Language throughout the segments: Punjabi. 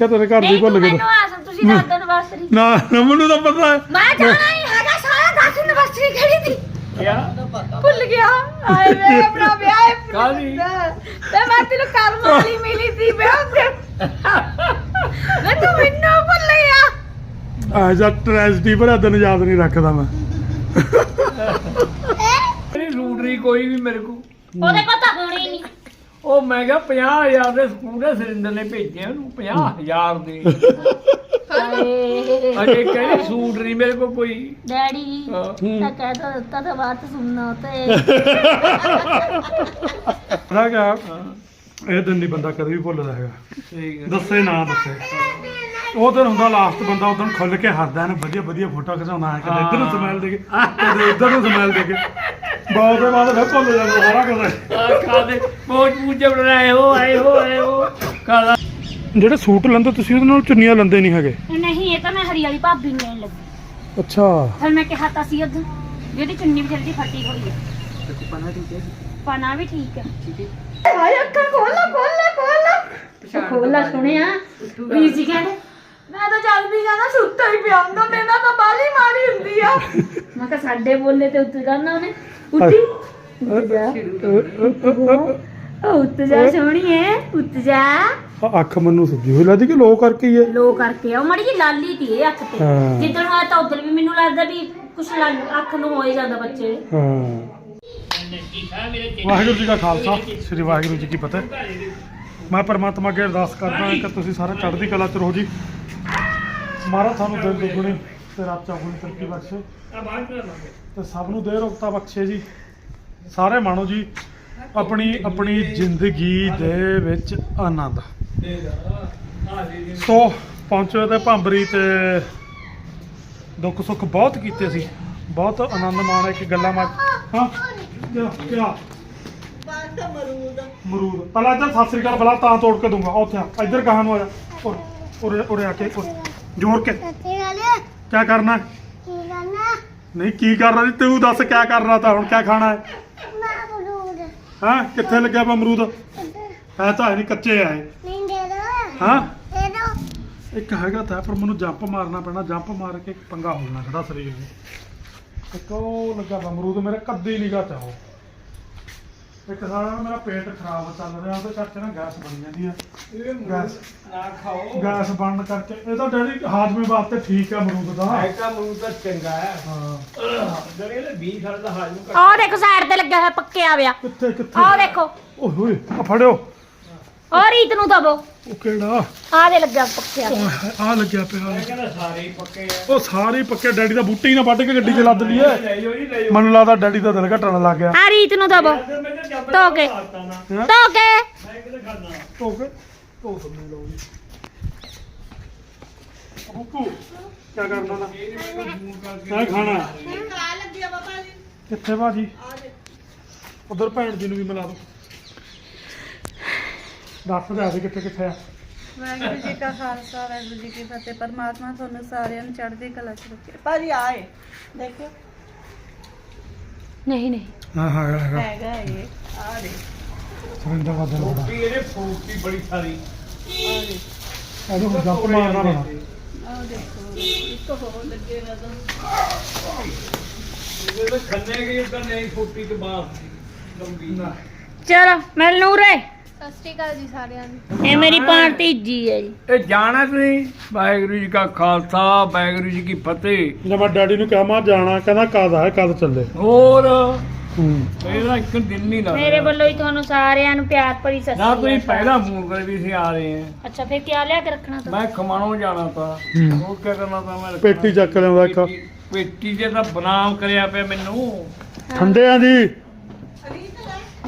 ਕਿ ਤੇਰੇ ਘਰ ਦੀ ਭੁੱਲ ਗਏ ਮੈਨੂੰ ਆਸਮ ਤੁਸੀਂ ਦੱਸ ਦੋ ਨਵਸਰੀ ਨਾ ਨਾ ਮੈਨੂੰ ਤਾਂ ਪਤਾ ਹੈ। ਮੈਂ ਜਾਣਾ ਹੀ ਹੈਗਾ ਸਾਰਾ ਦੱਸ ਨਵਸਰੀ ਕਿਹੜੀ ਸੀ ਕਿਆ? ਭੁੱਲ ਗਿਆ। ਆਏ ਵੇ ਆਪਣਾ ਵਿਆਹ ਕਾਹਦੀ? ਤੇ ਮੈਂ ਤੈਨੂੰ ਕਰਮ ਵਾਲੀ ਮਿਲੀ ਸੀ ਵਿਆਹ ਤੇ। ਮੈਂ ਤੂੰ ਮੈਨੂੰ ਭੁੱਲ ਗਿਆ। ਆ ਜਾ ਟ੍ਰੈਜਡੀ ਭਰਿਆ ਦਿਨ ਯਾਦ ਨਹੀਂ ਰੱਖਦਾ ਮੈਂ। ਨਹੀਂ ਲੂਟਰੀ ਕੋਈ ਵੀ ਮੇਰੇ ਕੋ। ਉਹਦੇ ਕੋਲ ਤਾਂ ਹੋਣੀ ਨਹੀਂ। ਉਹ ਮੈਂ ਕਿਹਾ 50000 ਦੇ ਸਕੂਲ ਦੇ ਸਰਿੰਦਰ ਨੇ ਭੇਜੇ ਉਹਨੂੰ 50000 ਦੇ। ਹਾਏ ਅਜੇ ਕਹਿੰਦੇ ਸੂਟ ਨਹੀਂ ਮੇਰੇ ਕੋ ਕੋਈ। ਡੈਡੀ ਹਾਂ। ਤਾਂ ਕਹਿ ਤਾ ਦਿੱਤਾ ਤਾਂ ਬਾਤ ਸੁਣਨਾ ਤੇ ਪਤਾ ਕਿਆ? ਇਹ ਦਿਨ ਨਹੀਂ ਬੰਦਾ ਕਦੇ ਵੀ ਭੁੱਲਦਾ ਹੈਗਾ। ਠੀਕ ਹੈ ਦੱਸੇ ਨਾ ਦੱਸੇ। ਉਹ ਦਿਨ ਹੁੰਦਾ ਲਾਸਟ ਬੰਦਾ ਉਦੋਂ ਖੁੱਲ ਕੇ ਹੱਸਦਾ ਐਨ ਵਧੀਆ ਵਧੀਆ ਫੋਟੋ ਖਿਚਾਉਂਦਾ ਹੈ ਕਦੇ ਇੱਧਰ ਨੂੰ ਸਮੈਲ ਦੇ ਕੇ ਕਦੇ ਇੱਧਰ ਨੂੰ ਸਮੈਲ ਦੇ ਕੇ ਬਹੁਤ ਦੇ ਬਾਅਦ ਫਿਰ ਭੁੱਲ ਜਾਂਦਾ ਸਾਰਾ ਕੁਝ ਆ ਖਾਦੇ ਬਹੁਤ ਪੂਜੇ ਬਣਾਏ ਹੋ ਆਏ ਹੋ ਆਏ ਹੋ ਕਾਲਾ ਜਿਹੜੇ ਸੂਟ ਲੈਂਦੇ ਤੁਸੀਂ ਉਹਦੇ ਨਾਲ ਚੁੰਨੀਆਂ ਲੈਂਦੇ ਨਹੀਂ ਹੈਗੇ? ਨਹੀਂ ਇਹ ਤਾਂ ਮੈਂ ਹਰੀ ਵਾਲੀ ਭਾਬੀ ਨੂੰ ਲੈਣ ਲੱਗੀ। ਅੱਛਾ। ਫਿਰ ਮੈਂ ਕਿਹਾ ਤਾਂ ਸੀ ਉਦੋਂ ਜਿਹੜੀ ਚੁੰਨੀ ਵਿਚਾਰੀ ਦੀ ਫੱਟੀ ਹੋਈ ਹੈ। ਪਨਾ ਵੀ ਠੀਕ ਹੈ। ਹਾਏ ਅੱਖਾਂ ਖੋਲਾ ਖੋਲਾ ਖੋਲਾ ਖੋਲਾ ਸੁਣਿਆ। ਵੀ ਜੀ ਕਹਿੰਦੇ ਮੈਂ ਤਾਂ ਜਲਦੀ ਜਾਣਾ ਸੁੱਤਾ ਹੀ ਪਿਆ। ਹੁੰਦਾ ਮੇਰੇ ਨਾਲ ਤਾਂ ਬਾਲੀ ਮਾਰੀ ਹੁੰਦੀ ਆ। ਮੈਂ ਕਿਹਾ ਸਾਡੇ ਬੋਲੇ ਤੇ ਉੱਤੇ ਕਰਨਾ ਉਹਨੇ। ਉੱਠੀ। ਉੱਠ ਜਾ। ਉਹ ਉੱਤ ਜਾ ਸੋਹਣੀਏ ਉੱਤ ਜਾ। ਆਹ ਅੱਖ ਮੈਨੂੰ ਸੁੱਜੀ ਹੋਈ ਲੱਗਦੀ ਕਿ ਲੋ ਕਰਕੇ ਹੀ ਹੈ ਲੋ ਕਰਕੇ ਆ। ਉਹ ਮੜੀ ਜੀ ਲਾਲੀ ਤੀ ਇਹ ਅੱਖ ਤੇ। ਹਾਂ। ਜਿੱਦਣ ਹੋਇਆ ਤਾਂ ਉਦੋਂ ਵੀ ਮੈਨੂੰ ਲੱਗਦਾ ਵੀ ਕੁਛ ਲੱਗ- ਅੱਖ ਨੂੰ ਹੋਏ ਜਾਂਦਾ ਬੱਚੇ। ਦੇ। ਹਾਂ। ਵਾਹਿਗੁਰੂ ਜੀ ਕਾ ਖਾਲਸਾ, ਸ੍ਰੀ ਵਾਹਿਗੁਰੂ ਜੀ ਕੀ ਫਤਿਹ। ਮੈਂ ਪਰਮਾਤਮਾ ਅੱਗੇ ਅਰਦਾਸ ਕਰਦਾ ਕਿ ਤੁਸੀਂ ਸਾਰੇ ਚੜ੍ਹਦੀ ਕਲਾ ਚ ਰਹੋ ਜੀ। ਮਹਾਰਾਜ ਤੁਹਾਨੂੰ ਦਿਲ ਦੁਗਣੀ ਤੇ ਰਾਤ ਚੌਗੁਣੀ ਤਰੱਕੀ ਬਖਸ਼ੇ। ਤੇ ਸਭ ਨੂੰ ਦੇ ਰੋਗਤਾ ਬਖਸ਼ੇ ਜੀ। ਸਾਰੇ ਮਾਣੋ ਜੀ, ਆਪਣੀ ਆਪਣੀ ਜ਼ਿੰਦਗੀ ਦੇ ਵਿੱਚ ਆਨੰਦ। ਸੋ, ਪਹੁੰਚੇ ਤੇ ਭਾਂਬਰੀ ਤੇ ਦੁੱਖ ਸੁੱਖ ਬਹੁਤ ਕੀਤੇ ਸੀ। ਬਹੁਤ ਆਨੰਦ ਮਾਣੇ ਕਿ ਗੱਲਾਂ ਮਾਰ ਹਾਂ ਕਿਆ ਕਿਆ ਮਰੂਦ। ਪਹਿਲਾਂ ਇੱਧਰ ਸਤਿ ਸ੍ਰੀ ਅਕਾਲ ਬਲਾ ਤਾਂ ਤੋੜ ਕੇ ਦੂੰਗਾ ਉੱਥੇ ਆ। ਇੱਧਰ ਕਹਾਂ ਨੂੰ ਆ ਜਾ। ਉਰੇ ਉਰੇ ਉਰੇ ਆ ਕੇ, ਉਰੇ। ਜ਼ੋਰ ਕੇ। ਕਿਆ ਕਰਨਾ? ਹੈ? ਨਹੀਂ, ਕੀ ਕਰਨਾ ਜੀ? ਤੂੰ ਦੱਸ ਕਿਆ ਕਰਨਾ ਤਾਂ ਹੁਣ, ਕਿਆ ਖਾਣਾ ਹੈ? ਹਾਂ? ਕਿੱਥੇ ਲੱਗਿਆ ਵਾ ਅਮਰੂਦ? ਹੈ ਤਾਂ ਹੈ ਨਹੀਂ, ਕੱਚੇ ਆ ਇਹ। ਹਾਂ? ਇੱਕ ਹੈਗਾ ਤਾਂ ਪਰ ਮੈਨੂੰ ਜੰਪ ਮਾਰਨਾ ਪੈਣਾ। ਜੰਪ ਮਾਰ ਕੇ ਪੰਗਾ ਹੋ ਜਾਣਾ ਖੜਾ ਸਰੀਰ ਨੂੰ। ਇੱਕ ਉਹ ਲੱਗਾ ਵਾ? ਅਮਰੂਦ ਮੇਰੇ ਕੱਦੀ ਨਿਗਾ ਚਾਹੋ ਇੱਕ ਸਾਰਾ ਨਾ ਮੇਰਾ ਪੇਟ ਖਰਾਬ ਚੱਲ ਰਿਹਾ ਉਹਦੇ ਕਰਕੇ ਨਾ ਗੈਸ ਬਣ ਜਾਂਦੀ ਆ। ਗੈਸ ਨਾ ਖਾਓ। ਗੈਸ ਬਣਨ ਕਰਕੇ। ਇਹ ਤਾਂ ਡੈਡੀ ਹਾਜ਼ਮੇ ਵਾਸਤੇ ਠੀਕ ਆ ਅਮਰੂਦ ਦਾ। ਐਕਾ ਮੂੰਹ ਤਾਂ ਚੰਗਾ ਹੈ। ਹਾਂ। ਜਿਹੜੇ ਇਹਦੇ 20 ਸਾਲ ਦਾ ਹਾਜਮ ਕਰ ਆਹ ਦੇਖੋ ਸਾਈਡ ਤੇ ਲੱਗਿਆ ਹੋਇਆ ਪੱਕਿਆ ਵਿਆ ਕਿੱਥੇ ਕਿੱਥੇ? ਆਹ ਦੇਖੋ। ਓਏ ਹੋਏ ਆ ਫੜਿਓ। ਆਹ ਰੀਤ ਨੂੰ ਦਬੋ। ਉਹ ਕਿਹੜਾ? ਆਹ ਦੇ ਲੱਗਿਆ ਪੱਕਿਆ ਆ। ਲੱਗਿਆ ਪਿਆ। ਮੈਂ ਕਹਿੰਦਾ ਸਾਰੇ ਹੀ ਪੱਕੇ ਆ। ਉਹ ਸਾਰੇ ਹੀ ਪੱਕੇ ਡੈਡੀ ਦਾ ਬੂਟੇ ਹੀ ਨਾ ਵੱਢ ਕੇ ਗੱਡੀ 'ਚ ਲੱਦ ਲਈਏ। ਲੈ ਜਾਓ ਜੀ ਲੈ ਜਾਓ ਮੈਨੂੰ ਲੱਗਦਾ ਡੈਡੀ ਦਾ ਦਿਲ ਘਟਣ ਲੱਗ ਗਿਆ। ਆਹ ਰੀਤ ਨੂੰ ਦਬੋ। ਮੈਂ ਤਾਂ ਜੱਬ ਧੋ ਕੇ। ਲਾਤਾ ਨਾ ਹੈਂ? ਧੋ ਕੇ। ਮੈਂ ਕਿਤੇ ਖਾਣਾ ਧੋ ਕੇ। ਧੋ ਸਮਝ ਲਓ ਜੀ। ਬੁੱਕੂ ਕੀ ਕਰਨਾ ਨਾ ਕਿਆ ਖਾਣਾ। ਕਿੱਥੇ ਭਾਜੀ? ਉਧਰ ਭੈਣ ਜੀ ਨੂੰ ਵੀ ਮਿਲਾ ਦੋ ਦੱਸ ਦੇ ਦੇ ਕਿੱਥੇ ਕਿੱਥੇ ਆ? ਵਾਹਿਗੁਰੂ ਜੀ ਕਾ ਖਾਲਸਾ ਵਾਹਿਗੁਰੂ ਜੀ ਕੀ ਫਤਿਹ। ਪਰਮਾਤਮਾ ਤੁਹਾਨੂੰ ਸਾਰਿਆਂ ਨੂੰ ਚੜ੍ਹਦੀ ਕਲਾ ਚ ਰੱਖੇ। ਭਾਜੀ ਆਏ ਦੇਖੋ ਨਹੀਂ ਨਹੀਂ। ਹਾਂ ਹਾਂ ਹੈਗਾ ਹੈਗਾ ਇਹ। ਆ ਦੇ ਸੁਰਿੰਦਰ ਦਾ ਦਿਲ ਬੜਾ। ਫੋਕੀ ਇਹਦੇ ਫੋਕੀ ਬੜੀ ਸਾਰੀ। ਆ ਦੇ ਇਹਨੂੰ ਹੁਣ ਜੰਪ ਮਾਰਨਾ ਪੈਣਾ। ਆ ਦੇਖੋ ਇੱਕ ਹੋਰ ਲੱਗੇਗਾ ਤਾਂ। ਇਹਦੇ ਤਾਂ ਖੰਨੇ ਗਈ ਤਾਂ ਨਹੀਂ ਫੋਕੀ ਤੇ ਬਾਤ ਲੰਬੀ। ਨਾ। ਚਲੋ ਮਿਲ ਨੂਰੇ ਸਤਿ ਸ਼੍ਰੀ ਅਕਾਲ ਜੀ ਸਾਰਿਆਂ ਨੂੰ। ਇਹ ਮੇਰੀ ਭਾਣਤੀਜੀ ਹੈ ਜੀ। ਇਹ ਜਾਣਾ ਤੁਸੀਂ? ਵਾਹਿਗੁਰੂ ਜੀ ਕਾ ਖਾਲਸਾ ਵਾਹਿਗੁਰੂ ਜੀ ਕੀ ਫਤਿਹ। ਜਦ ਮੈਂ ਡੈਡੀ ਨੂੰ ਕਿਹਾ ਮੈਂ ਜਾਣਾ ਕਹਿੰਦਾ ਕਦ ਹੈ ਕਦ ਚੱਲੇ? ਹੋਰ? ਇਹਦਾ ਇੱਕ ਦਿਨ ਨਹੀਂ ਲੱਗਦਾ। ਮੇਰੇ ਵੱਲੋਂ ਹੀ ਤੁਹਾਨੂੰ ਸਾਰਿਆਂ ਨੂੰ ਪਿਆਰ ਭਰੀ ਸਤਿ ਨਾ ਸ਼੍ਰੀ ਤੁਸੀਂ ਅਕਾਲ ਪਹਿਲਾਂ ਫੋਨ ਕਰ ਵੀ ਸੀ ਆ ਰਹੇ ਹੈ। ਅੱਛਾ ਫਿਰ ਕੀ ਲਿਆ ਕੇ ਰੱਖਣਾ ਤਾਂ ਮੈਂ ਖਮਾਣੋਂ ਜਾਣਾ ਤਾਂ। ਹੂੰ। ਹੋਰ ਕੀ ਕਰਨਾ ਤਾਂ ਮੈਂ ਰੱਖਣਾ। ਪੇਟੀ ਚੱਕ ਲਿਆਉਂਦਾ ਇੱਕ। ਪੇਟੀ- ਪੇਟੀ ਜੇ ਤਾਂ ਬਨਾਮ ਕਰਿਆ ਪਿਆ ਮੈਨੂੰ। ਠੰਡਿਆਂ ਦੀ।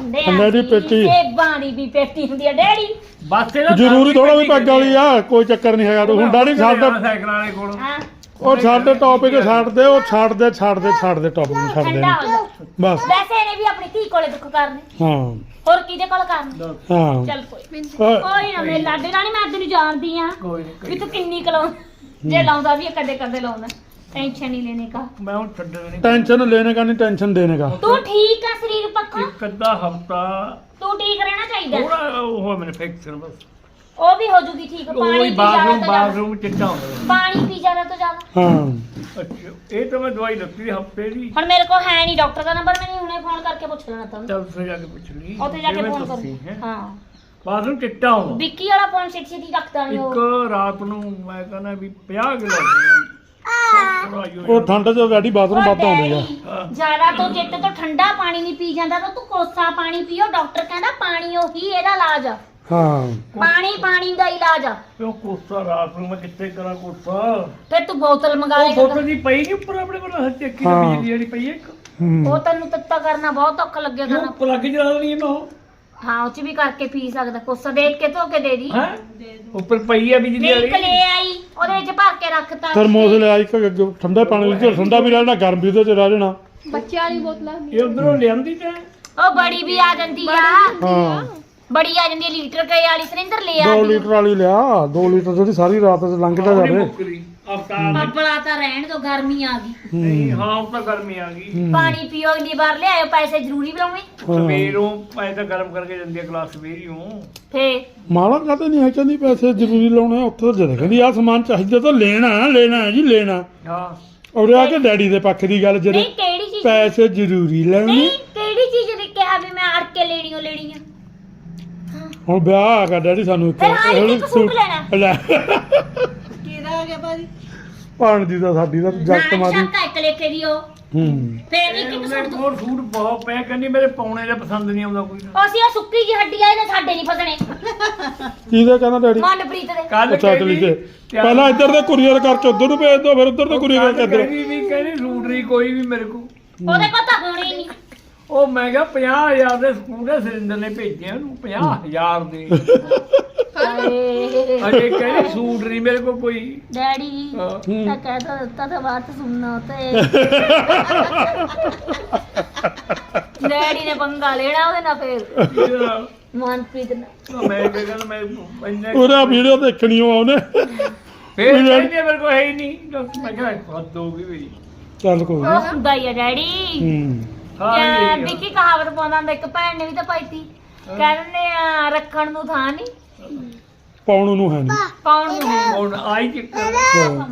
ਦੀ ਪੇਟੀ। ਸੇਬਾਂ ਦੀ ਵੀ ਪੇਟੀ ਹੁੰਦੀ ਹੈ ਡੈਡੀ। ਬਸ ਇਹਦਾ ਜ਼ਰੂਰੀ ਥੋੜਾ ਵੀ ਪੱਗ ਵਾਲੀ ਆ ਕੋਈ ਚੱਕਰ ਨਹੀਂ ਹੈਗਾ। ਤੂੰ ਹੁੰਦਾ ਨਹੀਂ ਛੱਡ ਸਾਈਕਲ ਵਾਲੇ ਕੋਲ। ਹਾਂ। ਉਹ ਛੱਡ ਟੌਪਿਕ ਛੱਡ ਦੇ ਉਹ ਛੱਡ ਦੇ ਛੱਡ ਦੇ ਛੱਡ ਦੇ ਟੌਪਿਕ ਨੂੰ ਛੱਡ ਦੇ ਠੰਡਾ ਹੋ ਜਾ। ਬਸ। ਵੈਸੇ ਇਹਨੇ ਵੀ ਆਪਣੀ ਧੀ ਕੋਲੇ ਦੁੱਖ ਕਰਨੇ। ਹਾਂ। ਹੋਰ ਕਿਹਦੇ ਕੋਲ ਕਰਨੇ? ਹਾਂ। ਚੱਲ ਕੋਈ ਕੋਈ ਨਾ ਮੇਰੇ ਲਾਡੇ ਰਾਣੀ ਮੈਂ ਤੈਨੂੰ ਜਾਣਦੀ ਆ ਕੋਈ ਨਹੀਂ ਵੀ ਤੂੰ ਕਿੰਨੀ ਕਲਾਉਂ ਜੇ ਲਾਉਂਦਾ ਵੀ ਕਦੇ ਕਦੇ ਲਾਉਂਦਾ। ਟੈਨਸ਼ਨ ਨਹੀਂ ਲੈਣੇ ਕਾ ਮੈਂ ਹੁਣ ਛੱਡਣਾ ਨਹੀਂ ਟੈਨਸ਼ਨ ਲੈਣੇ का नहीं टेंशन देने का ਤੂੰ ਠੀਕ ਆ ਸਰੀਰ ਪੱਖੋਂ ਇੱਕ ਅੱਧਾ ਹਫਤਾ ਤੂੰ ਠੀਕ ਰਹਿਣਾ ਚਾਹੀਦਾ ਥੋੜਾ ਉਹ ਮੈਨੂੰ ਫੈਕਚਰ ਬਸ ਉਹ ਵੀ ਹੋ ਜੂਗੀ ਠੀਕ ਉਹ ਪਾਣੀ ਹੀ ਪੀ ਜ਼ਿਆਦਾ ਬਾਥਰੂਮ ਤੋਂ ਜ਼ਿਆਦਾ ਬਾਥਰੂਮ ਚਿੱਟਾ ਹੁੰਦਾ ਪਾਣੀ ਪੀ ਜ਼ਿਆਦਾ ਤੋਂ ਜ਼ਿਆਦਾ ਹਾਂ ਅੱਛਾ ਇਹ ਤਾਂ ਮੈਂ ਦਵਾਈ ਲੱਤੀ ਹਫਤੇ ਦੀ ਹੁਣ ਮੇਰੇ ਕੋਲ ਹੈ ਨਹੀਂ ਡਾਕਟਰ ਦਾ ਨੰਬਰ ਮੈਂ ਨਹੀਂ ਹੁਣੇ ਫੋਨ ਕਰਕੇ ਪੁੱਛ ਲੈਣਾ ਤੁਹਾਨੂੰ ਚੱਲ ਉੱਥੇ ਜਾ ਕੇ ਪੁੱਛ ਲਈ ਉੱਥੇ ਜਾ ਕੇ ਕਿਵੇਂ ਫੋਨ ਦੱਸੀ, ਕਰ ਹੈਂ? ਹਾਂ ਬਾਥਰੂਮ ਚਿੱਟਾ ਹੁੰਦਾ ਵਿੱਕੀ ਵਾਲਾ ਫੋਨ ਛੇਤੀ ਛੇਤੀ ਰੱਖਦਾ ਨਹੀਂ ਇੱਕ ਉਹ ਰਾਤ ਨੂੰ ਮੈਂ ਕਹਿੰਦਾ ਵੀ 50 ਕਿਲੋ ਉਹ ਠੰਡ 'ਚ ਵੈਡੀ ਬਾਥਰੂਮ ਵੱਧ ਆਉਂਦੇ ਆ। ਜ਼ਿਆਦਾ ਤੋਂ ਜਿੱਤ ਤੋਂ ਠੰਡਾ ਪਾਣੀ ਨਹੀਂ ਪੀ ਜਾਂਦਾ ਤਾਂ ਤੂੰ ਕੋਸਾ ਪਾਣੀ ਪੀਓ ਡਾਕਟਰ ਕਹਿੰਦਾ ਪਾਣੀ ਉਹੀ ਇਹਦਾ ਇਲਾਜ ਆ। ਹਾਂ। ਪਾਣੀ ਪਾਣੀ ਦਾ ਇਲਾਜ ਆ। ਉਹ ਕੋਸਾ ਰਾਤ ਨੂੰ ਮੈਂ ਕਿੱਥੇ ਕਰਾਂ ਕੋਸਾ? ਫਿਰ ਤੂੰ ਬੋਤਲ ਮੰਗਾ ਉਹ ਲੈ ਫੋਟੋ ਦੀ ਪਈ ਨਹੀਂ ਉੱਪਰ ਆਪਣੇ ਕੋਲ ਹੱਥ ਚੱਕੀ ਹਾਂ। ਬਿਜਲੀ ਜਿਹੜੀ ਪਈ ਹੈ ਇੱਕ। ਹੂੰ। ਉਹ ਤੈਨੂੰ ਤੱਤਾ ਕਰਨਾ ਬਹੁਤ ਔਖਾ ਲੱਗਿਆ ਉਹ ਕਰਨਾ ਪਲੱਗ ਜਲਾ ਦੇਣੀ ਇਹਨੂੰ ਹਾਂ ਉਹ ਚ ਵੀ ਕਰਕੇ ਪੀ ਸਕਦਾ ਕੋਸਾ ਦੇਖ ਕੇ ਧੋ ਕੇ ਦੇ ਦੀ। ਹੈ? ਉੱਪਰ ਪਈ ਹੈ ਬਿਜਲੀ ਨਹੀਂ ਵਾਲੀ। ਲੈ ਆਈ ਉਹਦੇ ਵਿੱਚ ਭਰ ਕੇ ਰੱਖਤਾ ਥਰਮੋਸ ਲਿਆ ਇੱਕ ਅੱਗੇ ਠੰਡੇ ਪਾਣੀ ਵਿੱਚ ਠੰਡਾ ਵੀ ਰਹਿਣਾ ਗਰਮ ਵੀ ਉਹਦੇ 'ਚ ਰਹਿ ਜਾਣਾ। ਬੱਚਿਆਂ ਵਾਲੀ ਬੋਤਲਾਂ ਇਹ ਉਧਰੋਂ ਲਿਆਂਦੀ ਤੇ? ਉਹ ਬੜੀ ਵੀ ਆ ਜਾਂਦੀ ਆ। ਹਾਂ। ਬੜੀ ਆ ਜਾਂਦੀ ਆ ਲੀਟਰ ਕੇ ਵਾਲੀ ਸਿਲਿੰਡਰ ਲੈ 2 ਆ। ਲੀਟਰ ਵਾਲੀ ਲਿਆ 2 ਲੀਟਰ ਜਿਹੜੀ ਸਾਰੀ ਰਾਤ 'ਚ ਲੰਘਦਾ ਜਾਵੇ। ਅਵਤਾਰ ਪਪਲਾ ਤਾਂ ਰਹਿਣ ਤੋਂ ਗਰਮੀ ਆ ਗਈ। ਨਹੀਂ ਹਾਂ ਹੁਣ ਤਾਂ ਗਰਮੀ ਆ ਗਈ। ਪਾਣੀ ਪੀਓ ਅਗਲੀ ਵਾਰ ਲਿਆਇਓ ਪੈਸੇ ਜ਼ਰੂਰੀ ਬਣਾਉਣੇ। ਸਵੇਰੋਂ ਪੈਸੇ ਤਾਂ ਗਰਮ ਕਰਕੇ ਜਾਂਦੀ ਹੈ ਗਲਾਸ ਸਵੇਰੀਓਂ। ਫੇ ਮਾਲਾ ਕਾਤੇ ਨਹੀਂ ਹੈ ਕਹਿੰਦੀ ਪੈਸੇ ਜ਼ਰੂਰੀ ਲਾਉਣੇ ਆ, ਉੱਥੇ ਜਦੇ ਕਹਿੰਦੀ ਆ ਸਮਾਨ ਚਾਹੀਦਾ ਤਾਂ ਲੈਣਾ ਲੈਣਾ ਹੈ ਜੀ ਲੈਣਾ। ਹਾਂ। ਔਰ ਆ ਕੇ ਡੈਡੀ ਦੇ ਪੱਖ ਦੀ ਗੱਲ ਜਿਹੜੇ ਨਹੀਂ ਕਿਹੜੀ ਚੀਜ਼ ਪੈਸੇ ਜ਼ਰੂਰੀ ਲੈਣੇ ਨਹੀਂ ਕਿਹੜੀ ਚੀਜ਼ ਨੇ ਕਿਹਾ ਵੀ ਮੈਂ ਅੜ ਕੇ ਲੈਣੀ ਓ ਲੈਣੀ ਆ ਹੁਣ ਵਿਆਹ ਆ ਗਿਆ ਡੈਡੀ ਸਾਨੂੰ ਇੱਕ ਫਿਰ ਹਾਂ, ਇੱਕ ਸੂਟ ਲੈਣਾ। ਲੈ। ਆ ਗਿਆ ਭਾਜੀ। ਪਾਣ ਦੀ ਤਾਂ ਸਾਡੀ ਤਾਂ ਜੱਟ ਨਾ ਮਾਰੀ। ਸ਼ੱਕਾ ਇੱਕ ਲੇਖੇ ਦੀ ਉਹ। ਹੂੰ। ਫੇਰ ਇੱਕ ਇੱਕ ਉਹਨੇ ਸੂਟ ਕੋਲ ਸੂਟ ਬਹੁਤ ਪਏ ਕਹਿੰਦੀ ਮੇਰੇ ਪਾਉਣੇ ਦਾ ਪਸੰਦ ਨਹੀਂ ਆਉਂਦਾ ਕੋਈ ਅਸੀਂ ਆ ਸੁੱਕੀ ਜੀ ਹੱਡੀ ਆ ਇਹਨੇ ਸਾਡੇ ਨਹੀਂ ਫਸਣੇ। ਕਿਹਦੇ ਕਹਿੰਦਾ ਡੈਡੀ? ਮਨਪ੍ਰੀਤ ਦੇ। ਕੱਲ ਅੱਛਾ ਅਟਲੀ ਤੇ ਪਹਿਲਾਂ ਇੱਧਰ ਦੇ ਕੁਰੀਅਰ ਕਰਕੇ ਉੱਧਰ ਨੂੰ ਭੇਜ ਦੋ ਫਿਰ ਉੱਧਰ ਤੋਂ ਕੁਰੀਅਰ ਕਰਕੇ ਇੱਧਰ ਕਹਿੰਦੀ ਵੀ ਕਹਿੰਦੀ ਸੂਟ ਨਹੀਂ ਕੋਈ ਵੀ ਮੇਰੇ ਕੋਲ। ਉਹਦੇ ਕੋਲ ਤਾਂ ਹੋਣੇ ਨਹੀਂ। ਉਹ ਮੈਂ ਕਿਹਾ 50000 ਦੇ ਸੂਟ ਦੇ ਸਿਰਿੰਦਰ ਨੇ ਭੇਜੇ ਉਹਨੂੰ 50000 ਦੇ। ਸੂਟ ਨਹੀਂ ਮੇਰੇ ਕੋਲ ਕੋਈ। ਡੈਡੀ ਹਾਂ। ਤਾਂ ਕਹਿ ਤਾ ਦਿੱਤਾ ਤਾਂ ਬਾਤ ਸੁਣਨਾ ਤੇ ਡੈਡੀ ਨੇ ਪੰਗਾ ਲੈਣਾ ਉਹਦੇ ਨਾਲ ਫੇਰ। ਮਨਪ੍ਰੀਤ ਨੇ ਮੈਂ ਕਿਹਾ ਕਹਿੰਦਾ ਮੈਂ ਇੰਨੇ ਉਹਦਾ ਵੀਡੀਓ ਦੇਖਣੀ ਉਹ ਉਹਨੇ। ਫੇਰ ਕਹਿੰਦੀ ਮੇਰੇ ਕੋਲ ਹੈ ਹੀ ਨਹੀਂ। ਮੈਂ ਕਿਹਾ ਹੱਦ ਹੋ ਗਈ ਵੀ ਚੱਲ ਕੋਈ ਨੀ। ਉਹ ਹੁੰਦਾ ਹੀ ਆ ਡੈਡੀ। ਹੂੰ। ਵਿੱਕੀ ਕਹਾਵਤ ਪਾਉਂਦਾ ਹੁੰਦਾ ਇੱਕ ਭੈਣ ਨੇ ਵੀ ਤਾਂ ਪਾਈ ਤੀ। ਕਹਿੰਦੇ ਆ ਰੱਖਣ ਨੂੰ ਥਾਂ ਨਹੀਂ। ਪਾਉਣ ਨੂੰ ਹੈ ਨਹੀਂ ਪਾਉਣ ਨੂੰ ਹੈ। ਹੁਣ ਆਈ ਚੱਕਰ ਹਾਂ।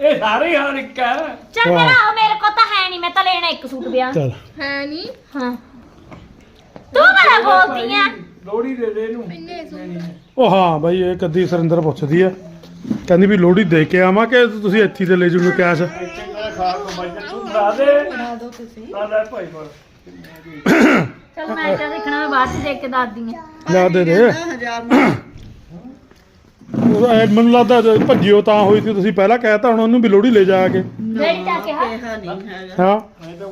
ਇਹ ਸਾਰੇ ਹਾਲ ਇੱਕ ਹੈ। ਚੱਲ ਮੇਰਾ ਉਹ ਮੇਰੇ ਕੋਲ ਤਾਂ ਹੈ ਨਹੀਂ ਮੈਂ ਤਾਂ ਲੈਣਾ ਇੱਕ ਸੂਟ ਵਿਆਹ। ਚੱਲ। ਹੈ ਨਹੀਂ ਹਾਂ। ਤੂੰ ਬੜਾ ਬੋਲਦੀ ਆ। ਲੋੜੀ ਦੇ ਦੇ ਇਹਨੂੰ। ਇੰਨੇ ਸੂਟ। ਉਹ ਹਾਂ ਬਾਈ ਇਹ ਕਦੀ ਸਰਿੰਦਰ ਪੁੱਛਦੀ ਆ। ਕਹਿੰਦੀ ਵੀ ਲੋਹੜੀ ਦੇ ਕੇ ਆਵਾਂ ਕਿ ਤੁਸੀਂ ਇੱਥੇ ਤੇ ਲੈ ਜੂਗੇ ਕੈਸ਼ ਇੱਥੇ ਮੇਰਾ ਖਾਣ ਤੋਂ ਬਚਦਾ ਤੂੰ ਲਾ ਦੇ। ਬਣਾ ਦਿਓ ਤੁਸੀਂ। ਲਾ ਲੈ ਭਾਈ ਪਰ ਚਲ ਮੈਂ ਤਾਂ ਦੇਖਣਾ ਮੈਂ ਬਾਅਦ ਚ ਦੇਖ ਕੇ ਦੱਸਦੀ ਆ। ਲੈ ਦੇ ਦੇ। ਹਜ਼ਾਰ ਨੂੰ ਉਹ ਐ ਮੈਨੂੰ ਲੱਗਦਾ ਜੇ ਭੱਜਿਓ ਤਾਂ ਹੋਈ ਸੀ ਤੁਸੀਂ ਪਹਿਲਾਂ ਕਹਿਤਾ ਹੁਣ ਉਹਨੂੰ ਵੀ ਲੋਹੜੀ ਲੈ ਜਾ ਕੇ। ਡੈਡੀ ਤਾਂ ਕਿਹਾ ਕਿਹਾ ਨਹੀਂ ਹੈਗਾ। ਹਾਂ।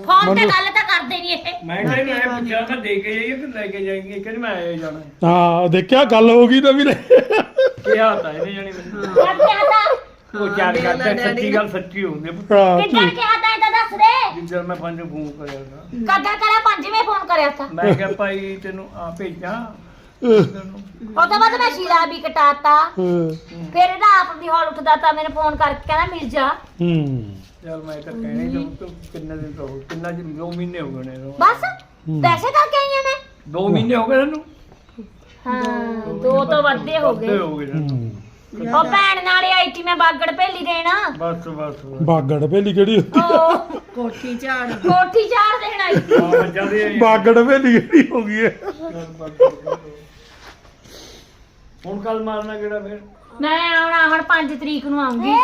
ਫੋਨ ਤੇ ਗੱਲ ਤਾਂ ਕਰਦੇ ਨਹੀਂ ਇਹ। ਮੈਂ ਕਹਿੰਦਾ ਇਹ ਪੁੱਛਿਆ ਮੈਂ ਦੇ ਕੇ ਜਾਈਏ ਕਿ ਲੈ ਕੇ ਜਾਏਂਗੇ ਕਹਿੰਦੀ ਮੈਂ ਆਏ ਜਾਣਾ। ਹੈ। ਹਾਂ ਦੇਖਿਆ ਗੱਲ ਹੋ ਗਈ ਤਾਂ ਵੀ ਲੈ ਕਿਹਾ ਤਾਂ ਇਹਨੇ ਜਾਣੀ ਮੈਨੂੰ। ਕਿਆ ਕਿਹਾ ਤਾਂ। ਉਹ ਲੈ ਕਰਦੇ ਸੱਚੀ। ਗੱਲ ਸੱਚੀ ਹੁੰਦੀ ਹੈ ਹਾਂ ਕਿੱਦਾਂ ਕਿਹਾ ਤਾਂ ਇਹ ਤਾਂ ਦੱਸ ਦੇ। ਜਿੱਦਣ ਮੈਂ ਪੰਜ ਫੋਨ ਕਰਿਆ ਨਾ ਕਦੋਂ ਕਰਿਆ ਪੰਜਵੇਂ ਫੋਨ ਕਰਿਆ ਤਾਂ। ਮੈਂ ਕਿਹਾ ਭਾਈ ਤੈਨੂੰ ਆ ਭੇਜਾਂ। ਤੈਨੂੰ ਉਹ ਤੋਂ ਬਾਅਦ ਮੈਂ ਸ਼ੀਲਾ ਵੀ ਕਟਾਤਾ। ਫਿਰ ਇਹਦਾ ਆਪ ਵੀ ਹੌਲ ਉੱਠਦਾ ਤਾਂ ਮੈਨੂੰ ਫੋਨ ਕਰਕੇ ਕਹਿੰਦਾ ਮਿਲ ਜਾ। ਹੂੰ। ਚਲ ਮੈਂ ਤਾਂ ਕਹਿਣੀ ਤੂੰ ਤੂੰ ਕਿੰਨੇ ਦਿਨ ਤੋਂ ਹੋ ਕਿੰਨਾ ਦਿਨ ਦੋ ਮਹੀਨੇ ਹੋ ਗਏ ਨੇ ਇਹਨੂੰ। ਬਸ ਪੈਸੇ ਕਰਕੇ ਆਈ ਆ ਮੈਂ। ਦੋ ਮਹੀਨੇ ਹੋ ਗਏ ਤੈਨੂੰ? ਹਾਂ ਦੋ ਤੋਂ ਵੱਧੇ ਹੋ ਗਏ। ਹੋ ਗਏ ਤੈਨੂੰ। ਹੂੰ। ਉਹ ਭੈਣ ਨਾਲੇ ਆਈ ਸੀ ਮੈਂ ਬਾਗੜ ਭੇਲੀ ਦੇਣਾ। ਬਸ ਬਸ ਬਸ। ਬਾਗੜ ਭੇਲੀ ਕਿਹੜੀ ਹੁੰਦੀ ਉਹ ਕੋਠੀ ਝਾੜ। ਕੋਠੀ ਚਾੜ ਦੇਣ ਆਈ ਸੀ। ਆ ਮੱਝਾਂ ਦੇ ਆਈ। ਬਾਗੜ ਭੇਲੀ ਕਿਹੜੀ ਹੋ ਗਈ ਹੈ। ਹੁਣ ਕੱਲ ਮਾਰਨਾ ਕਿਹੜਾ ਫਿਰ? ਮੈਂ ਆਉਣਾ ਹੁਣ 5 ਤਰੀਕ ਨੂੰ ਆਉਂਗੀ।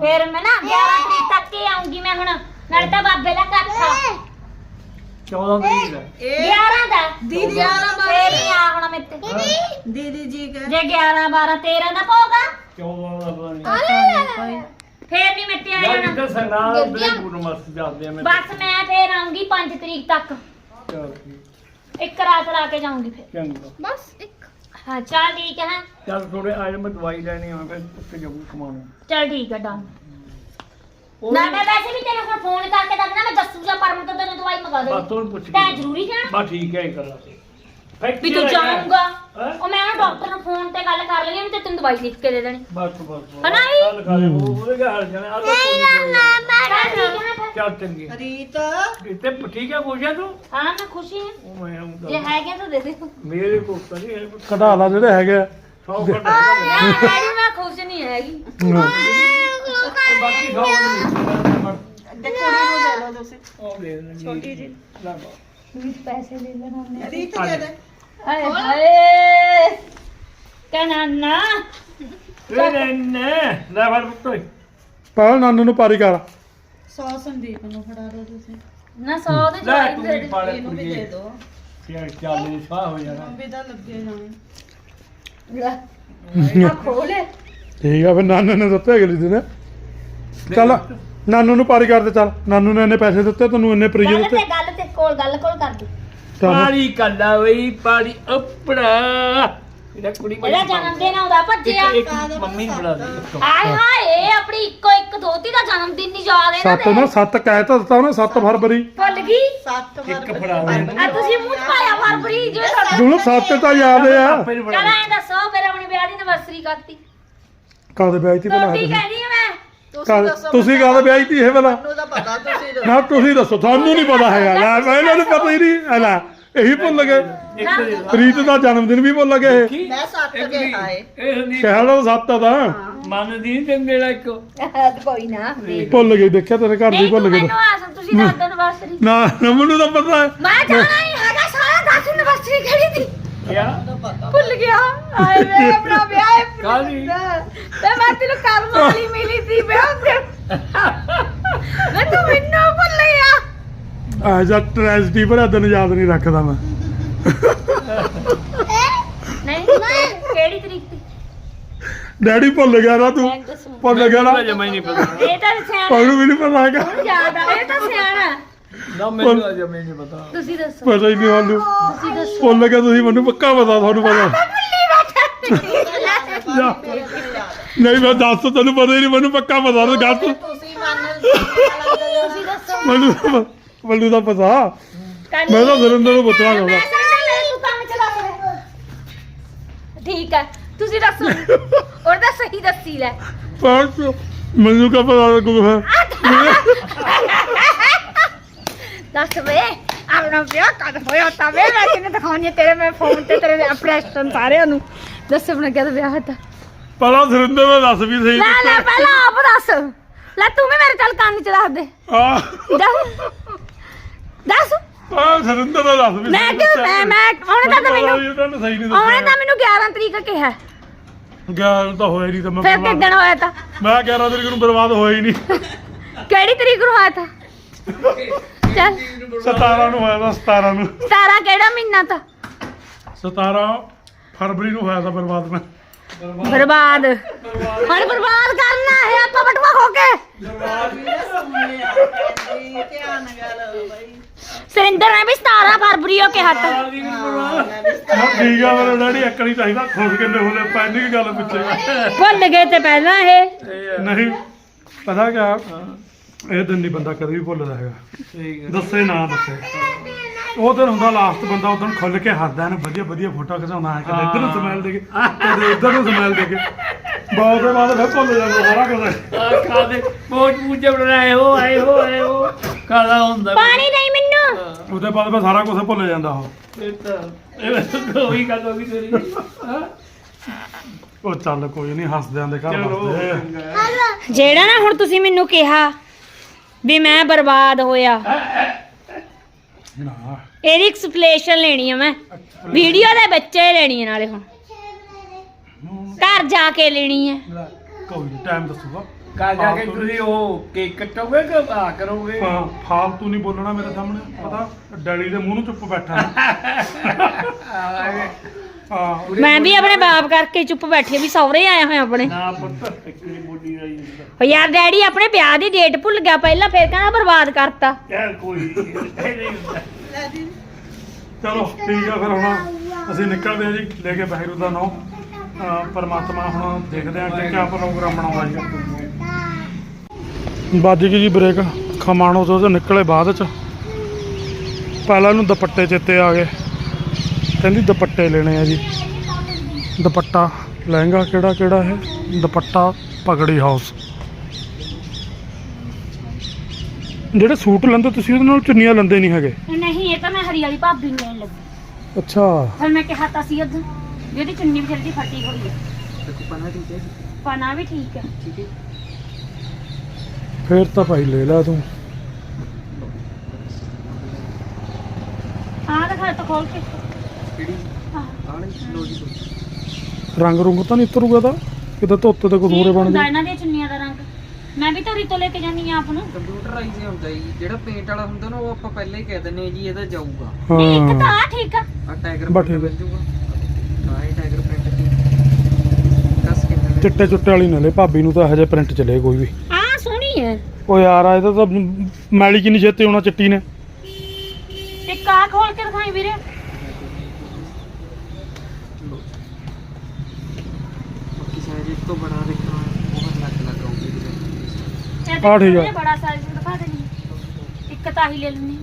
ਫਿਰ ਮੈਂ ਨਾ 11 ਤਰੀਕ ਤੱਕ ਹੀ ਆਉਂਗੀ ਮੈਂ ਹੁਣ। ਨਾਲੇ ਤਾਂ ਬਾਬੇ ਦਾ ਕੱਠਾ 14 ਤਰੀਕ ਦਾ। ਇਹ 11 ਦਾ? ਦੀਦੀ 11 ਫੇਰ ਹੀ ਆ ਹੁਣ ਮੇਰੇ ਤੇ। ਦੀਦੀ? ਜੀ ਕਹੇ ਜੇ 11 12 13 ਦਾ ਪਊਗਾ 14 ਦਾ ਪਤਾ ਨਹੀਂ। ਫੇਰ ਨਹੀਂ ਮਿੱਟਿਆ ਯਾਰ ਜਾਣਾ। ਇੱਧਰ ਸੰਗਾਲ ਉਧਰ ਪੂਰਨਮਾਸ ਜਾਂਦੇ ਆ ਮੈਂ ਬਸ ਮੈਂ ਫੇਰ ਆਉਂਗੀ 5 ਤਰੀਕ ਤੱਕ। ਚੱਲ ਠੀਕ, ਇੱਕ ਰਾਤ ਲਾ ਕੇ ਜਾਊਂਗੀ ਫਿਰ। ਚੰਗਾ। ਬਸ ਇੱਕ। ਹਾਂ ਚੱਲ ਠੀਕ ਹੈ। ਚੱਲ ਥੋੜੇ ਅੱਜ ਮੈਂ ਦਵਾਈ ਲੈਣੀ ਆ ਫਿਰ ਉੱਥੇ ਜਾਊਂ ਕਮਾਉਣ ਚੱਲ ਠੀਕ ਹੈ ਡਨ। ਨਾ। ਮੈਂ ਵੈਸੇ ਵੀ ਤੈਨੂੰ ਹੁਣ ਫੋਨ ਕਰਕੇ ਦੱਸਣਾ ਮੈਂ ਦੱਸੂਗਾ ਪਰਮ ਤੋਂ ਤੈਨੂੰ ਦਵਾਈ ਮੰਗਾ ਬਸ ਦੇ ਤੋਂ ਪੁੱਛ ਤੈਂ ਜ਼ਰੂਰੀ ਜਾਣਾ? ਬਸ ਠੀਕ ਹੈ ਕਰ ਲਾ ਵੀ ਤੂੰ ਜਾਊਂਗਾ। ਹੈਂ? ਉਹ ਮੈਂ ਉਹ ਡਾਕਟਰ ਨੂੰ ਫੋਨ ਤੇ ਗੱਲ ਕਰ ਲੈਣੀ ਤੇ ਤੈਨੂੰ ਦਵਾਈ ਲਿਖ ਕੇ ਦੇ ਦੇਣੀ। ਬਸ ਬਸ ਬਸ। ਹਨਾ ਜੀ? ਚੱਲ ਖਾ ਲੈ ਉਹ ਉਹਦੇ ਘਰ ਜਾਣਾ। ਆ ਤਾਂ ਨਹੀਂ ਚੱਲ ਠੀਕ ਹੈ ਨਾ ਫਿਰ। ਚੱਲ ਚੰਗੀ। ਰੀਤ ਇੱਥੇ ਠੀਕ ਹੈ ਪੁੱਛਿਆ ਤੂੰ? ਹਾਂ ਮੈਂ ਖੁਸ਼ੀ ਹਾਂ ਉਹ ਮੈਂ ਹੁਣ ਜੇ ਤਾਂ- ਹੈਗੇ ਤਾਂ ਦੇ ਦੇ। ਮੇਰੇ ਕੋਲ ਤਾਂ ਨਹੀਂ ਹੈ। ਕਢਾ ਲਾ ਜਿਹੜੇ ਹੈਗੇ ਆ। ਸੌ ਕਰ ਯਾਰ ਮੈਂ ਖੁਸ਼ ਨਹੀਂ ਹੈਗੀ। ਬਾਕੀ ਸੌ ਨਹੀਂ ਤੇ ਕੁੜੀ ਨੂੰ ਦੇ ਲਓ ਤੁਸੀਂ। ਉਹ ਦੇ ਦੇਣਗੇ। ਛੋਟੀ ਜੀ ਲੈ ਬਾਬਾ। ਪੈਸੇ ਲੈ ਲੈਣਾ ਰੀਤ ਦੇ ਦੇ। ਹਾਏ ਹਾਏ। ਕਨਾਨਾ ਇਹ ਨੇ ਨੇ ਲੈ ਫੜ ਪੁੱਤੋ ਪਹਿਲਾਂ ਨਾਨੂ ਨੂੰ ਪਾਰੀ ਕਰ। ਸੌ ਸੰਦੀਪ ਨੂੰ ਫੜਾ ਦਿਓ ਤੁਸੀਂ। ਨਾ ਸੌ ਦੇ ਲੈ ਜਵਾਈ ਤੂੰ ਦੇ ਵੀ ਪਾ ਲੈ ਇਹਨੂੰ ਵੀ ਦੇ ਕੁੜੀਏ ਦਿਓ। ਕਿਆ ਚੱਲ ਸਵਾਹ ਹੋ ਜਾਣਾ। ਮੰਮੀ ਦਾ ਲੱਗੇ ਜਾਣੇ। ਲੈ ਆ ਖੋਲੇ ਠੀਕ ਆ ਫਿਰ ਨਾਨੂ ਨੇ ਦਿੱਤੇ ਅਗਲੀ ਦਿਨ। ਚੱਲ ਨਾਨੂ ਨੂੰ ਪਾਰੀ ਕਰ ਦੇ ਚੱਲ। ਨਾਨੂ ਨੇ ਇੰਨੇ ਪੈਸੇ ਦਿੱਤੇ ਤੈਨੂੰ ਇੰਨੇ ਪ੍ਰੀਜ ਗੱਲ ਦਿੱਤੇ। ਤੇ ਗੱਲ ਤੇ ਕੋਲ ਗੱਲ ਕੋਲ ਕਰ ਦੇ। ਚੱਲ। ਪਾਣੀ ਕੱਲਾ ਵਈ ਪਾਣੀ ਆਪਣਾ। ਇਹਦਾ ਕੁੜੀ ਇਹਦਾ ਜਨਮ ਦਿਨ ਆਉਂਦਾ ਭੱਜਿਆ। ਇੱਕ ਇੱਕ ਮੰਮੀ ਨੂੰ ਬੁਲਾ ਦੇ ਇੱਕ। ਹਾਏ ਹਾਏ ਆਪਣੀ ਇੱਕੋ ਇੱਕ ਦੋਤੀ ਦਾ ਜਨਮ ਦਿਨ ਨਹੀਂ ਯਾਦ ਇਹਨਾਂ ਸੱਤ ਨਾ ਸੱਤ ਕਹਿ ਤਾਂ ਦਿੱਤਾ ਉਹਨੇ 7 ਫਰਵਰੀ। ਭੁੱਲ ਗਈ? ਸੱਤ ਇੱਕ ਫੜਾ ਦੇ ਆ ਤੁਸੀਂ ਮੂੰਹ 'ਚ ਪਾਇਆ ਫਰਵਰੀ ਜਿਵੇਂ ਤੁਹਾਡਾ ਸੱਤ ਤਾਂ ਯਾਦ ਆ ਨੂੰ ਚਲ ਐਂ ਦੱਸੋ ਫਿਰ ਆਪਣੀ ਵਿਆਹ ਦੀ ਐਨਵਰਸਰੀ ਕਰਤੀ। ਕਾਦੇ ਵਿਆਹ ਤੀ ਭਲਾ ਦੋਤੀ? ਤੁਸੀਂ ਕਹਿੰਦੀ ਆ ਮੈਂ? ਕਾਹਦੇ- ਤੁਸੀਂ ਕਾਦੇ ਵਿਆਹ ਤੀ ਇਹ ਭਲਾ। ਨੂੰ ਤਾਂ ਪਤਾ ਤੁਸੀਂ ਦੱਸੋ। ਨਾ ਤੁਸੀਂ ਦੱਸੋ। ਤੁਹਾਨੂੰ ਨਹੀਂ ਪਤਾ ਹੈਗਾ। ਲੈ ਮੈਂ ਇਹਨਾਂ ਨੂੰ ਪਤਾ ਹੀ ਨਹੀਂ। ਇਹ ਲੈ ਇਹੀ ਭੁੱਲ ਗਏ। ਇੱਕ ਦੇ ਜਨਮ ਦਿਨ ਵੀ ਭੁੱਲ ਗਏ ਕੀ? ਮੈਂ ਸੱਤ ਕੇ ਆਏ। ਇਹ ਨਹੀਂ ਸੱਤ ਆ ਤਾਂ। ਮੰਨਦੀ ਨਹੀਂ ਤੇ ਮੇਰਾ ਇੱਕ। ਕੋਈ ਨਾ ਭੁੱਲ ਗਈ ਦੇਖਿਆ ਤੇਰੇ ਘਰ ਦੀ ਨਹੀਂ ਭੁੱਲ ਗਏ ਮੈਨੂੰ ਆਸ ਤੁਸੀਂ ਦੱਸ ਨਾ ਨਾ ਮੈਨੂੰ ਤਾਂ ਪਤਾ ਹੈ। ਮੈਂ ਜਾਣਾ ਹੀ ਹੈਗਾ ਸਾਰਾ ਦੱਸ ਐਨਵਰਸਰੀ ਕਿਹੜੀ ਦੀ ਕਿਆ ਭੁੱਲ ਗਿਆ। ਆਏ ਵੇ ਆਪਣਾ ਵਿਆਹ ਹੈ ਕਾਹਦੀ? ਤੇ ਮੈਂ ਤੈਨੂੰ ਕਰਮ ਵਾਲੀ ਮਿਲੀ ਸੀ ਵਿਆਹ ਤੇ। ਮੈਂ ਤੂੰ ਮੈਨੂੰ ਭੁੱਲ ਗਿਆ। ਆ ਜਾ ਟ੍ਰੈਜਡੀ ਭਰਿਆ ਦਿਨ ਯਾਦ ਨਹੀਂ ਰੱਖਦਾ ਮੈਂ। ਨਹੀਂ ਕਿਹੜੀ ਤਰੀਕ ਡੈਡੀ ਭੁੱਲ ਗਿਆ ਨਾ ਤੂੰ। ਭੁੱਲ ਗਿਆ ਨਾ। ਜਮਾ ਹੀ ਨਹੀਂ ਪਤਾ ਇਹ ਤਾਂ ਸਿਆਣਾ। ਉਹਨੂੰ ਵੀ ਨਹੀਂ ਪਤਾ ਹੈਗਾ। ਯਾਦ ਆ ਇਹ ਤਾਂ ਸਿਆਣਾ। ਨਾ ਮੈਨੂੰ ਤਾਂ ਜਮਾ ਹੀ ਨਹੀਂ ਪਤਾ। ਤੁਸੀਂ ਦੱਸੋ। ਪਤਾ ਹੀ ਨਹੀਂ ਉਹਨੂੰ ਤੁਸੀਂ ਦੱਸੋ। ਭੁੱਲ ਗਿਆ ਤੁਸੀਂ ਮੈਨੂੰ ਪੱਕਾ ਪਤਾ ਤੁਹਾਨੂੰ ਪਤਾ। ਜਾ। ਨਹੀਂ ਮੈਂ ਦੱਸ ਤਾ, ਤੈਨੂੰ ਪਤਾ ਹੀ ਨਹੀਂ ਮੈਨੂੰ ਪੱਕਾ ਪਤਾ ਨਾ ਗੱਲ ਤੂੰ ਤੁਸੀਂ ਮੰਨ ਲਓ ਤੁਸੀਂ ਦੱਸੋ। ਮੈਨੂੰ ਤਾਂ- ਮੈਨੂੰ ਤਾਂ ਪਤਾ। ਮੈਂ ਤਾਂ ਸੁਰਿੰਦਰ ਨੂੰ ਪੁੱਛਣਾ ਚਾਹੁੰਦਾ। ਮੈਂ ਸਮਝਦਾ ਤੂੰ ਕੰਮ ਚਲਾ ਠੀਕ ਹੈ ਤੁਸੀਂ ਦੱਸੋ। ਉਹਦਾ ਸਹੀ ਦੱਸੀ ਲੈ। ਪਰ ਮੈਨੂੰ ਕਾ ਪਤਾ ਲੱਗੂਗਾ। ਦੱਸ ਵੇ ਆਪਣਾ ਵਿਆਹ ਕਦ ਹੋਇਆ? ਤਾਂ ਵੇ ਮੈਂ ਕਿਨੇ ਦਿਖਾਉਣੀ ਤੇਰੇ ਮੈਂ ਫੋਨ ਤੇ ਤੇਰੇ ਇੰਪ੍ਰੈਸ਼ਨ ਸਾਰਿਆਂ ਨੂੰ। ਦੱਸ ਆਪਣਾ ਕਦ ਵਿਆਹ ਹੋਇਆ ਪਹਿਲਾਂ ਸੁਰਿੰਦਰ ਨੇ ਦੱਸ ਵੀ ਸਹੀ ਲੈ ਲੈ ਪਹਿਲਾਂ ਆਪ ਦੱਸ। ਲੈ ਤੂੰ ਵੀ ਮੇਰੇ ਚੱਲ ਕੰਨ ਚ ਦੱਸ ਦੇ। ਆ ਦੱਸ। ਆ ਸੁਰਿੰਦਰ ਨੇ ਦੱਸ ਵੀ ਮੈਂ ਦੱਸਿਆ। ਮੈਂ ਮੈਂ ਉਹਨੇ ਤਾਂ ਮੈਨੂੰ ਉਹਨਾਂ ਤਾਂ ਮੈਨੂੰ 11 ਤਰੀਕ ਕਿਹਾ। ਗੱਲ ਤਾਂ ਹੋਇਆ ਨਹੀਂ ਤਾਂ ਮੈਂ ਫਿਰ ਕਿੱਦਣ ਹੋਇਆ ਤਾਂ? ਮੈਂ 11 ਤਰੀਕ ਨੂੰ ਬਰਬਾਦ ਹੋਇਆ ਹੀ ਨਹੀਂ। ਕਿਹੜੀ ਤਰੀਕ ਨੂੰ ਹੋਇਆ ਤਾਂ? ਚੱਲ। 17 ਨੂੰ ਹੋਇਆ ਤਾਂ 17 ਨੂੰ। 17 ਕਿਹੜਾ ਮਹੀਨਾ ਤਾਂ? 17 ਫਰਵਰੀ ਨੂੰ ਹੋਇਆ ਤਾਂ ਬਰਬਾਦ ਮੈਂ। ਬਰਬਾਦ। ਹੁਣ ਬਰਬਾਦ ਕਰਨਾ ਹੈ ਆਪਾਂ ਬਟਵਾ ਹੋ ਕੇ। ਸੁਰਿੰਦਰ ਨੇ ਵੀ 17 ਫਰਵਰੀ ਉਹ ਕਿਹਾ ਤਾਂ ਹਾਂ ਠੀਕ ਆ ਮੇਰਾ ਡੈਡੀ ਅਕੜੀ ਚਾਹੀਦਾ ਖੁਸ਼ ਕਿੰਨੇ ਹੋਲੇ ਪੈਣੀ ਕੀ ਗੱਲ ਪਿੱਛੇ। ਭੁੱਲ ਗਏ ਤੇ ਪਹਿਲਾਂ ਇਹ। ਨਹੀਂ ਪਤਾ ਕਿਆ? ਇਹ ਦਿਨ ਨਹੀਂ ਬੰਦਾ ਕਦੇ ਵੀ ਭੁੱਲਦਾ ਹੈਗਾ। ਠੀਕ ਹੈ ਦੱਸੇ ਨਾ ਦੱਸੇ। ਉਹ ਦਿਨ ਹੁੰਦਾ ਲਾਸਟ ਬੰਦਾ ਉਦੋਂ ਖੁੱਲ ਕੇ ਹੱਸਦਾ ਨਾ ਵਧੀਆ ਵਧੀਆ ਫੋਟੋ ਖਿਚਾਉਂਦਾ ਹੈ ਕਦੇ ਇੱਧਰ ਨੂੰ ਸਮੈਲ ਦੇ ਕੇ ਕਦੇ ਇੱਧਰ ਨੂੰ ਸਮੈਲ ਦੇ ਕੇ ਬਹੁਤ ਦੇ ਬਾਅਦ ਫਿਰ ਭੁੱਲ ਜਾਂਦਾ ਸਾਰਾ ਕੁਝ ਆ ਖਾਦੇ ਬਹੁਤ ਪੂਜੇ ਬਣਾਏ ਹੋ ਆਏ ਹੋ ਆਏ ਹੋ। ਕਾਲਾ ਹੁੰਦਾ ਪਾਣੀ ਨਹੀਂ ਮੈਨੂੰ। ਉਹਦੇ ਬਾਅਦ ਮੈਂ ਸਾਰਾ ਕੁਝ ਭੁੱਲ ਜਾਂਦਾ ਉਹ। ਇਹ ਤਾਂ ਇਹ ਤਾਂ ਉਹੀ ਗੱਲ ਹੋ ਗਈ ਤੇਰੀ। ਹਾਂ। ਉਹ ਚੱਲ ਕੋਈ ਨਹੀਂ ਹੱਸਦਿਆਂ ਦੇ ਘਰ ਵਸਦੇ ਜਿਹੜਾ ਨਾ ਹੁਣ ਤੁਸੀਂ ਮੈਨੂੰ ਕਿਹਾ ਵੀ ਮੈਂ ਬਰਬਾਦ ਹੋਇਆ। ਨਾ। ਇਹਦੀ ਐਕਸਪਲੇਸ਼ਨ ਲੈਣੀ ਆ ਮੈਂ। ਵੀਡੀਓ ਦੇ ਬੱਚੇ ਲੈਣੀ ਆ ਨਾਲੇ ਹੁਣ। ਘਰ ਜਾ ਕੇ ਲੈਣੀ ਹੈ ਕੋਈ ਨਹੀਂ ਟਾਈਮ ਦੱਸੂਗਾ ਕਾ ਜਾ ਕੇ ਤੁਸੀਂ ਉਹ ਕੇਕ ਕੱਟੋਗੇ ਕਿ ਆ ਕਰੋਗੇ? ਫਾ- ਫਾਲਤੂ ਨਹੀਂ ਬੋਲਣਾ ਮੇਰੇ ਸਾਹਮਣੇ ਪਤਾ? ਡੈਡੀ ਦੇ ਮੂੰਹ ਨੂੰ ਚੁੱਪ ਬੈਠਾ। ਹਾਂ ਮੈਂ ਵੀ ਆਪਣੇ ਬਾਪ ਕਰਕੇ ਚੁੱਪ ਬੈਠੀ ਵੀ ਸਹੁਰੇ ਆਏ ਹੋਏ ਆਪਣੇ। ਨਾ ਪੁੱਤ ਇੱਕ ਨਹੀਂ ਬੋਲੀ ਰਹੀ ਉਹ ਯਾਰ ਡੈਡੀ ਆਪਣੇ ਵਿਆਹ ਦੀ ਡੇਟ ਭੁੱਲ ਗਿਆ ਪਹਿਲਾਂ ਫੇਰ ਕਹਿੰਦਾ ਬਰਬਾਦ ਕਰਤਾ। ਯਾਰ ਕੋਈ ਇਹ ਨਹੀਂ ਹੁੰਦਾ। ਚਲੋ ਠੀਕ ਆ ਫਿਰ ਹੁਣ ਅਸੀਂ ਨਿਕਲਦੇ ਹਾਂ ਜੀ ਲੈ ਕੇ ਬਹਿਰੂ ਦਾ ਨੌ ਪਰਮਾਤਮਾ ਹੁਣ ਦੇਖਦੇ ਹਾਂ ਕਿ ਕਿਆ ਪ੍ਰੋਗਰਾਮ ਬਣਾਉਂਦਾ ਜੀ। ਵੱਜ ਗਈ ਜੀ ਬ੍ਰੇਕ ਖਮਾਣੋ ਤੋਂ ਤੇ ਨਿਕਲੇ ਬਾਅਦ ਚ। ਪਹਿਲਾਂ ਨੂੰ ਦੁਪੱਟੇ ਚੇਤੇ ਆ ਗਏ। ਕਹਿੰਦੀ ਦੁਪੱਟੇ ਲੈਣੇ ਆ ਜੀ। ਦੁਪੱਟਾ ਲਹਿੰਗਾ ਕਿਹੜਾ ਕਿਹੜਾ ਹੈ? ਦੁਪੱਟਾ ਪਗੜੀ ਹਾਊਸ। ਜਿਹੜੇ ਸੂਟ ਲੈਂਦੇ ਤੁਸੀਂ ਉਹਦੇ ਨਾਲ ਚੁੰਨੀਆਂ ਲੈਂਦੇ ਨਹੀਂ ਹੈਗੇ? ਨਹੀਂ ਇਹ ਤਾਂ ਮੈਂ ਹਰੀ ਵਾਲੀ ਭਾਬੀ ਨੂੰ ਲੈਣ ਲੱਗੀ। ਅੱਛਾ। ਫਿਰ ਮੈਂ ਕਿਹਾ ਤਾਂ ਸੀ ਉਦੋਂ ਵੀ ਉਹਦੀ ਚੁੰਨੀ ਵਿਚਾਰੀ ਦੀ ਫੱਟੀ ਹੋਈ ਹੈ ਪਨਾ ਠੀਕ ਹੈ ਪਨਾ ਵੀ ਠੀਕ ਹੈ ਠੀਕ ਹੈ। ਫੇਰ ਤਾਂ ਭਾਈ ਲੈ ਲੈ ਤੂੰ। ਆਹ ਦਿਖਾ ਤਾ ਖੋਲ ਕੇ। ਕਿਹੜੀ ਆਹ ਰੰਗ ਰੁੰਗ ਤਾਂ ਨਹੀਂ ਉਤਰੂਗਾ ਤਾਂ ਕਿਤੇ ਧੁੱਤ ਤੇ ਕੁਝ ਹੋਰੇ ਬਣ ਹੁੰਦਾ ਇਹਨਾਂ ਦੀਆਂ ਚੁੰਨੀਆਂ ਦਾ ਰੰਗ। ਮੈਂ ਵੀ ਧੋਰੀ ਤੋਂ ਲੈ ਕੇ ਜਾਂਦੀ ਆ ਆਪ ਨੂੰ। ਕੰਪਿਊਟਰਾਈਜ਼ ਹੁੰਦਾ ਜੀ ਜਿਹੜਾ ਪੇਂਟ ਵਾਲਾ ਹੁੰਦਾ ਨਾ ਉਹ ਆਪਾਂ ਪਹਿਲਾਂ ਹੀ ਕਹਿ ਹਾਂ ਜੀ ਇਹਦਾ ਜਾਊਗਾ। ਨਹੀਂ ਇੱਕ ਤਾਂ ਹਾਂ ਆਹ ਠੀਕ ਆ। ਆ ਟਾਈਗਰ ਬਸ ਠੀਕ ਹੈ। ਜਾਊਗਾ ਆ ਇਹ ਟਾਈਗਰ ਪ੍ਰਿੰਟ ਦੀ ਦੱਸ ਕਿੰਨੇ ਦਾ? ਚਿੱਟੇ ਚੁੱਟੇ ਵਾਲੀ ਨਾ ਲੈ ਭਾਬੀ ਨੂੰ ਤਾਂ ਹਜੇ ਪ੍ਰਿੰਟ ਚਲੇ ਕੋਈ ਵੀ। ਆਹ ਸੋਹਣੀ ਹੈ। ਓ ਯਾਰ ਆ ਇਹਦਾ ਤਾਂ ਮੈਲੀ ਕਿੰਨੀ ਛੇਤੀ ਹੋਣਾ ਚਿੱਟੀ ਨੇ। ਤੇ ਕਾ ਖੋਲ ਕੇ ਦਿਖਾਈ ਵੀਰੇ ਬਾਕੀ ਸਾਈਜ਼ ਇਸ ਤੋਂ ਬੜਾ ਦੇਖਣਾ ਉਹ ਲੱਗ ਲੱਗ ਆਉਂਦੀ ਆਹ ਠੀਕ ਆ। ਇਹ ਬੜਾ ਸਾਈਜ਼ ਦਿਖਾ ਦੇਣੀ। ਇੱਕ ਤਾਂ ਹੀ ਲੈ ਲੈਣੀ